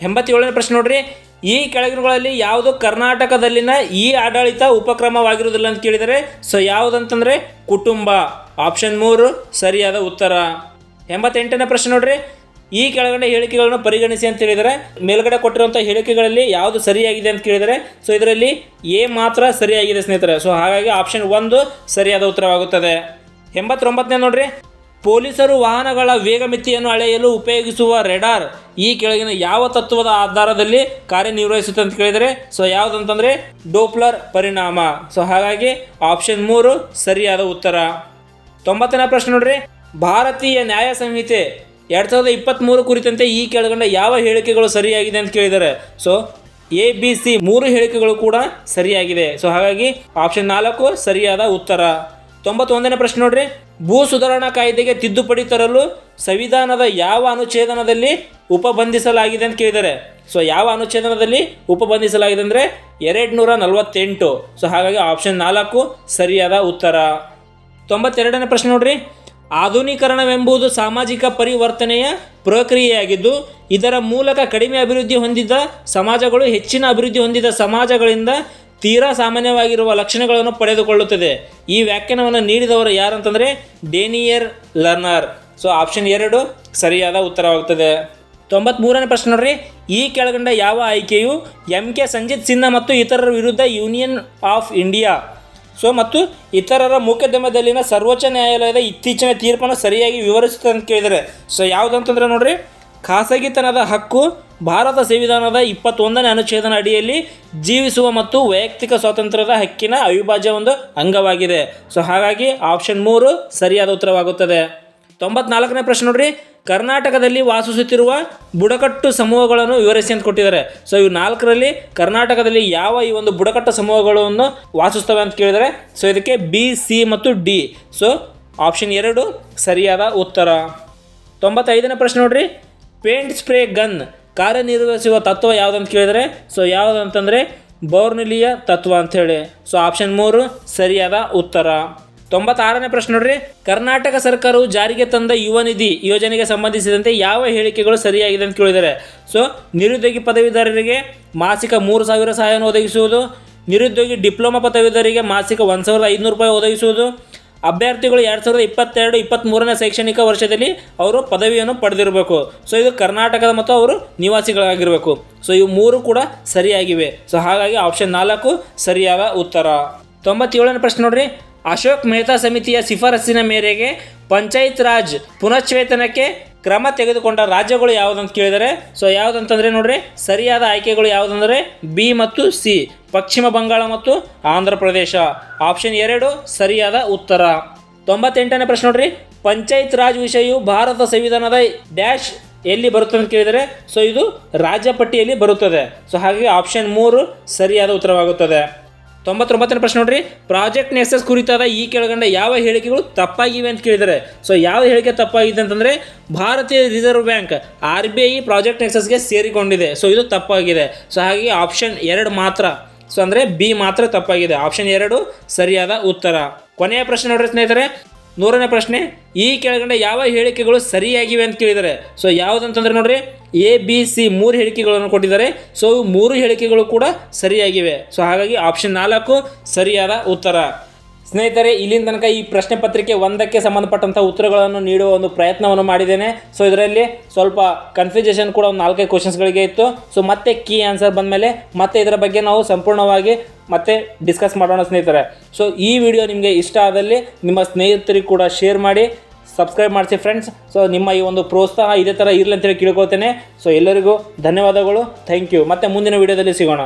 ಎಂಬತ್ತೇಳನೇ ಪ್ರಶ್ನೆ ನೋಡ್ರಿ. ಈ ಕೆಳಗಿನಗಳಲ್ಲಿ ಯಾವುದು ಕರ್ನಾಟಕದಲ್ಲಿನ ಈ ಆಡಳಿತ ಉಪಕ್ರಮವಾಗಿರುವುದಿಲ್ಲ ಅಂತ ಕೇಳಿದರೆ ಸೊ ಯಾವುದಂತಂದರೆ ಕುಟುಂಬ. ಆಪ್ಷನ್ ಮೂರು, ಸರಿಯಾದ ಉತ್ತರ. ಎಂಬತ್ತೆಂಟನೇ ಪ್ರಶ್ನೆ ನೋಡ್ರಿ. ಈ ಕೆಳಗಡೆ ಹೇಳಿಕೆಗಳನ್ನು ಪರಿಗಣಿಸಿ ಅಂತ ಹೇಳಿದರೆ, ಮೇಲ್ಗಡೆ ಕೊಟ್ಟಿರುವಂಥ ಹೇಳಿಕೆಗಳಲ್ಲಿ ಯಾವುದು ಸರಿಯಾಗಿದೆ ಅಂತ ಕೇಳಿದರೆ ಸೊ ಇದರಲ್ಲಿ ಎ ಮಾತ್ರ ಸರಿಯಾಗಿದೆ ಸ್ನೇಹಿತರೆ. ಸೊ ಹಾಗಾಗಿ ಆಪ್ಷನ್ ಒಂದು ಸರಿಯಾದ ಉತ್ತರವಾಗುತ್ತದೆ. ಎಂಬತ್ತೊಂಬತ್ತನೇ ನೋಡ್ರಿ. ಪೊಲೀಸರು ವಾಹನಗಳ ವೇಗಮಿತಿಯನ್ನು ಅಳೆಯಲು ಉಪಯೋಗಿಸುವ ರೆಡಾರ್ ಈ ಕೆಳಗಿನ ಯಾವ ತತ್ವದ ಆಧಾರದಲ್ಲಿ ಕಾರ್ಯನಿರ್ವಹಿಸುತ್ತೆ ಅಂತ ಕೇಳಿದರೆ, ಸೊ ಯಾವುದಂತಂದರೆ ಡೋಪ್ಲರ್ ಪರಿಣಾಮ. ಸೊ ಹಾಗಾಗಿ ಆಪ್ಷನ್ ಮೂರು ಸರಿಯಾದ ಉತ್ತರ. ತೊಂಬತ್ತನೇ ಪ್ರಶ್ನೆ ನೋಡ್ರಿ. ಭಾರತೀಯ ನ್ಯಾಯ ಸಂಹಿತೆ ಎರಡು ಸಾವಿರದ ಇಪ್ಪತ್ತ್ಮೂರು ಕುರಿತಂತೆ ಈ ಕೆಳಗಂಡ ಯಾವ ಹೇಳಿಕೆಗಳು ಸರಿಯಾಗಿದೆ ಅಂತ ಕೇಳಿದ್ದಾರೆ ಸೊ ಎ, ಬಿ, ಸಿ ಮೂರು ಹೇಳಿಕೆಗಳು ಕೂಡ ಸರಿಯಾಗಿದೆ. ಸೊ ಹಾಗಾಗಿ ಆಪ್ಷನ್ ನಾಲ್ಕು ಸರಿಯಾದ ಉತ್ತರ. ತೊಂಬತ್ತೊಂದನೇ ಪ್ರಶ್ನೆ ನೋಡ್ರಿ. ಭೂ ಸುಧಾರಣಾ ಕಾಯ್ದೆಗೆ ತಿದ್ದುಪಡಿ ತರಲು ಸಂವಿಧಾನದ ಯಾವ ಅನುಚ್ಛೇದನದಲ್ಲಿ ಉಪಬಂಧಿಸಲಾಗಿದೆ ಅಂತ ಕೇಳಿದ್ದಾರೆ. ಸೊ ಯಾವ ಅನುಚ್ಛೇದನದಲ್ಲಿ ಉಪಬಂಧಿಸಲಾಗಿದೆ ಅಂದರೆ ಎರಡು ನೂರ ನಲವತ್ತೆಂಟು ಸೊ ಹಾಗಾಗಿ ಆಪ್ಷನ್ ನಾಲ್ಕು ಸರಿಯಾದ ಉತ್ತರ. ತೊಂಬತ್ತೆರಡನೇ ಪ್ರಶ್ನೆ ನೋಡ್ರಿ. ಆಧುನೀಕರಣವೆಂಬುದು ಸಾಮಾಜಿಕ ಪರಿವರ್ತನೆಯ ಪ್ರಕ್ರಿಯೆಯಾಗಿದ್ದು, ಇದರ ಮೂಲಕ ಕಡಿಮೆ ಅಭಿವೃದ್ಧಿ ಹೊಂದಿದ ಸಮಾಜಗಳು ಹೆಚ್ಚಿನ ಅಭಿವೃದ್ಧಿ ಹೊಂದಿದ ಸಮಾಜಗಳಿಂದ ತೀರಾ ಸಾಮಾನ್ಯವಾಗಿರುವ ಲಕ್ಷಣಗಳನ್ನು ಪಡೆದುಕೊಳ್ಳುತ್ತದೆ. ಈ ವ್ಯಾಖ್ಯಾನವನ್ನು ನೀಡಿದವರು ಯಾರಂತಂದರೆ ಡೇನಿಯರ್ ಲರ್ನರ್. ಸೊ ಆಪ್ಷನ್ ಎರಡು ಸರಿಯಾದ ಉತ್ತರವಾಗುತ್ತದೆ. ತೊಂಬತ್ಮೂರನೇ ಪ್ರಶ್ನೆ ನೋಡ್ರಿ. ಈ ಕೆಳಗಂಡ ಯಾವ ಆಯ್ಕೆಯು ಎಂ ಕೆ ಸಂಜಿತ್ ಸಿನ್ಹಾ ಮತ್ತು ಇತರರ ವಿರುದ್ಧ ಯೂನಿಯನ್ ಆಫ್ ಇಂಡಿಯಾ ಸೊ ಮತ್ತು ಇತರರ ಮುಖ್ಯದಮದಲ್ಲಿನ ಸರ್ವೋಚ್ಚ ನ್ಯಾಯಾಲಯದ ಇತ್ತೀಚಿನ ತೀರ್ಪನ್ನು ಸರಿಯಾಗಿ ವಿವರಿಸುತ್ತೆ ಅಂತ ಕೇಳಿದರೆ. ಸೊ ಯಾವುದಂತಂದ್ರೆ ನೋಡ್ರಿ. ಖಾಸಗಿತನದ ಹಕ್ಕು ಭಾರತ ಸಂವಿಧಾನದ ಇಪ್ಪತ್ತೊಂದನೇ ಅನುಚ್ಛೇದನ ಅಡಿಯಲ್ಲಿ ಜೀವಿಸುವ ಮತ್ತು ವೈಯಕ್ತಿಕ ಸ್ವಾತಂತ್ರ್ಯದ ಹಕ್ಕಿನ ಅವಿಭಾಜ್ಯ ಒಂದು ಅಂಗವಾಗಿದೆ. ಸೊ ಹಾಗಾಗಿ ಆಪ್ಷನ್ ಮೂರು ಸರಿಯಾದ ಉತ್ತರವಾಗುತ್ತದೆ. ತೊಂಬತ್ನಾಲ್ಕನೇ ಪ್ರಶ್ನೆ ನೋಡ್ರಿ. ಕರ್ನಾಟಕದಲ್ಲಿ ವಾಸಿಸುತ್ತಿರುವ ಬುಡಕಟ್ಟು ಸಮೂಹಗಳನ್ನು ವಿವರಿಸಿ ಅಂತ ಕೊಟ್ಟಿದ್ದಾರೆ. ಸೊ ಇವು ನಾಲ್ಕರಲ್ಲಿ ಕರ್ನಾಟಕದಲ್ಲಿ ಯಾವ ಈ ಒಂದು ಬುಡಕಟ್ಟು ಸಮೂಹಗಳನ್ನು ವಾಸಿಸ್ತವೆ ಅಂತ ಕೇಳಿದರೆ ಸೊ ಇದಕ್ಕೆ ಬಿ ಸಿ ಮತ್ತು ಡಿ ಸೊ ಆಪ್ಷನ್ ಎರಡು ಸರಿಯಾದ ಉತ್ತರ. ತೊಂಬತ್ತೈದನೇ ಪ್ರಶ್ನೆ ನೋಡ್ರಿ. ಪೇಂಟ್ ಸ್ಪ್ರೇ ಗನ್ ಕಾರ್ಯನಿರ್ವಹಿಸುವ ತತ್ವ ಯಾವುದಂತ ಕೇಳಿದರೆ ಸೊ ಯಾವುದಂತಂದರೆ ಬೌರ್ನಿಲಿಯ ತತ್ವ ಅಂಥೇಳಿ ಸೊ ಆಪ್ಷನ್ ಮೂರು ಸರಿಯಾದ ಉತ್ತರ. ತೊಂಬತ್ತಾರನೇ ಪ್ರಶ್ನೆ ನೋಡ್ರಿ. ಕರ್ನಾಟಕ ಸರ್ಕಾರವು ಜಾರಿಗೆ ತಂದ ಯುವ ನಿಧಿ ಯೋಜನೆಗೆ ಸಂಬಂಧಿಸಿದಂತೆ ಯಾವ ಹೇಳಿಕೆಗಳು ಸರಿಯಾಗಿದೆ ಅಂತ ಕೇಳಿದ್ದಾರೆ ಸೊ ನಿರುದ್ಯೋಗಿ ಪದವೀಧರರಿಗೆ ಮಾಸಿಕ ಮೂರು ಸಾವಿರ ಸಹಾಯವನ್ನು ಒದಗಿಸುವುದು, ನಿರುದ್ಯೋಗಿ ಡಿಪ್ಲೊಮಾ ಪದವೀಧರಿಗೆ ಮಾಸಿಕ ಒಂದು ಸಾವಿರದ ಐದುನೂರು ರೂಪಾಯಿ ಒದಗಿಸುವುದು ಅಭ್ಯರ್ಥಿಗಳು ಎರಡು ಸಾವಿರದ ಇಪ್ಪತ್ತೆರಡು ಇಪ್ಪತ್ತ್ಮೂರನೇ ಶೈಕ್ಷಣಿಕ ವರ್ಷದಲ್ಲಿ ಅವರು ಪದವಿಯನ್ನು ಪಡೆದಿರಬೇಕು. ಸೊ, ಇದು ಕರ್ನಾಟಕದ ಮತ್ತು ಅವರು ನಿವಾಸಿಗಳಾಗಿರಬೇಕು. ಸೊ, ಇವು ಮೂರು ಕೂಡ ಸರಿಯಾಗಿವೆ. ಸೊ, ಹಾಗಾಗಿ ಆಪ್ಷನ್ ನಾಲ್ಕು ಸರಿಯಾದ ಉತ್ತರ. ತೊಂಬತ್ತೇಳನೇ ಪ್ರಶ್ನೆ ನೋಡ್ರಿ. ಅಶೋಕ್ ಮೆಹ್ತಾ ಸಮಿತಿಯ ಶಿಫಾರಸ್ಸಿನ ಮೇರೆಗೆ ಪಂಚಾಯತ್ ರಾಜ್ ಪುನಶ್ಚೇತನಕ್ಕೆ ಕ್ರಮ ತೆಗೆದುಕೊಂಡ ರಾಜ್ಯಗಳು ಯಾವುದಂತ ಕೇಳಿದರೆ, ಸೊ, ಯಾವುದಂತಂದರೆ ನೋಡ್ರಿ, ಸರಿಯಾದ ಆಯ್ಕೆಗಳು ಯಾವುದಂದರೆ ಬಿ ಮತ್ತು ಸಿ. ಪಶ್ಚಿಮ ಬಂಗಾಳ ಮತ್ತು ಆಂಧ್ರ ಪ್ರದೇಶ. ಆಪ್ಷನ್ ಎರಡು ಸರಿಯಾದ ಉತ್ತರ. ತೊಂಬತ್ತೆಂಟನೇ ಪ್ರಶ್ನೆ ನೋಡ್ರಿ. ಪಂಚಾಯತ್ ರಾಜ್ ವಿಷಯವು ಭಾರತ ಸಂವಿಧಾನದ ಡ್ಯಾಶ್ ಎಲ್ಲಿ ಬರುತ್ತದೆ ಅಂತ ಕೇಳಿದರೆ, ಸೊ ಇದು ರಾಜ್ಯ ಪಟ್ಟಿಯಲ್ಲಿ ಬರುತ್ತದೆ. ಸೊ ಹಾಗಾಗಿ ಆಪ್ಷನ್ ಮೂರು ಸರಿಯಾದ ಉತ್ತರವಾಗುತ್ತದೆ. ತೊಂಬತ್ತೊಂಬತ್ತನೇ ಪ್ರಶ್ನೆ ನೋಡ್ರಿ. ಪ್ರಾಜೆಕ್ಟ್ ನೆಸಸ್ ಕುರಿತಾದ ಈ ಕೆಳಗಂಡ ಯಾವ ಹೇಳಿಕೆಗಳು ತಪ್ಪಾಗಿವೆ ಅಂತ ಕೇಳಿದರೆ, ಸೊ ಯಾವ ಹೇಳಿಕೆ ತಪ್ಪಾಗಿದೆ ಅಂತಂದರೆ, ಭಾರತೀಯ reserve bank R B I project ನೆಸಸ್ಗೆ ಸೇರಿಕೊಂಡಿದೆ. ಸೊ ಇದು ತಪ್ಪಾಗಿದೆ. ಸೊ ಹಾಗಾಗಿ ಆಪ್ಷನ್ ಎರಡು ಮಾತ್ರ. ಸೊ ಅಂದರೆ ಬಿ ಮಾತ್ರ ತಪ್ಪಾಗಿದೆ. ಆಪ್ಷನ್ ಎರಡು, ಸರಿಯಾದ ಉತ್ತರ. ಕೊನೆಯ ಪ್ರಶ್ನೆ ನೋಡ್ರಿ ಸ್ನೇಹಿತರೆ. ನೂರನೇ ಪ್ರಶ್ನೆ, ಈ ಕೆಳಗಡೆ ಯಾವ ಹೇಳಿಕೆಗಳು ಸರಿಯಾಗಿವೆ ಅಂತ ಕೇಳಿದ್ದಾರೆ ಸೊ ಯಾವುದಂತಂದ್ರೆ ನೋಡ್ರಿ ಎ ಬಿ ಸಿ ಮೂರು ಹೇಳಿಕೆಗಳನ್ನು ಕೊಟ್ಟಿದ್ದಾರೆ. ಸೊ ಮೂರು ಹೇಳಿಕೆಗಳು ಕೂಡ ಸರಿಯಾಗಿವೆ. ಸೊ ಹಾಗಾಗಿ ಆಪ್ಷನ್ ನಾಲ್ಕು, ಸರಿಯಾದ ಉತ್ತರ. ಸ್ನೇಹಿತರೆ, ಇಲ್ಲಿನ ತನಕ ಈ ಪ್ರಶ್ನೆ ಪತ್ರಿಕೆ ಒಂದಕ್ಕೆ ಸಂಬಂಧಪಟ್ಟಂಥ ಉತ್ತರಗಳನ್ನು ನೀಡುವ ಒಂದು ಪ್ರಯತ್ನವನ್ನು ಮಾಡಿದ್ದೇನೆ. ಸೊ ಇದರಲ್ಲಿ ಸ್ವಲ್ಪ ಕನ್ಫ್ಯೂಷನ್ ಕೂಡ ಒಂದು ನಾಲ್ಕೈದು ಕ್ವಶನ್ಸ್ಗಳಿಗೆ ಇತ್ತು. ಸೊ ಮತ್ತೆ ಕೀ ಆನ್ಸರ್ ಬಂದಮೇಲೆ ಮತ್ತೆ ಇದರ ಬಗ್ಗೆ ನಾವು ಸಂಪೂರ್ಣವಾಗಿ ಮತ್ತೆ ಡಿಸ್ಕಸ್ ಮಾಡೋಣ ಸ್ನೇಹಿತರೆ. ಸೊ ಈ ವಿಡಿಯೋ ನಿಮಗೆ ಇಷ್ಟ ಆದಲ್ಲಿ ನಿಮ್ಮ ಸ್ನೇಹಿತರಿಗೆ ಕೂಡ ಶೇರ್ ಮಾಡಿ ಸಬ್ಸ್ಕ್ರೈಬ್ ಮಾಡಿಸಿ ಫ್ರೆಂಡ್ಸ್ ಸೊ ನಿಮ್ಮ ಈ ಒಂದು ಪ್ರೋತ್ಸಾಹ ಇದೇ ಥರ ಇರಲಿ ಅಂತೇಳಿ ಕೇಳ್ಕೊಳ್ತೇನೆ. ಸೊ ಎಲ್ಲರಿಗೂ ಧನ್ಯವಾದಗಳು. ಥ್ಯಾಂಕ್ ಯು ಮತ್ತೆ ಮುಂದಿನ ವಿಡಿಯೋದಲ್ಲಿ ಸಿಗೋಣ.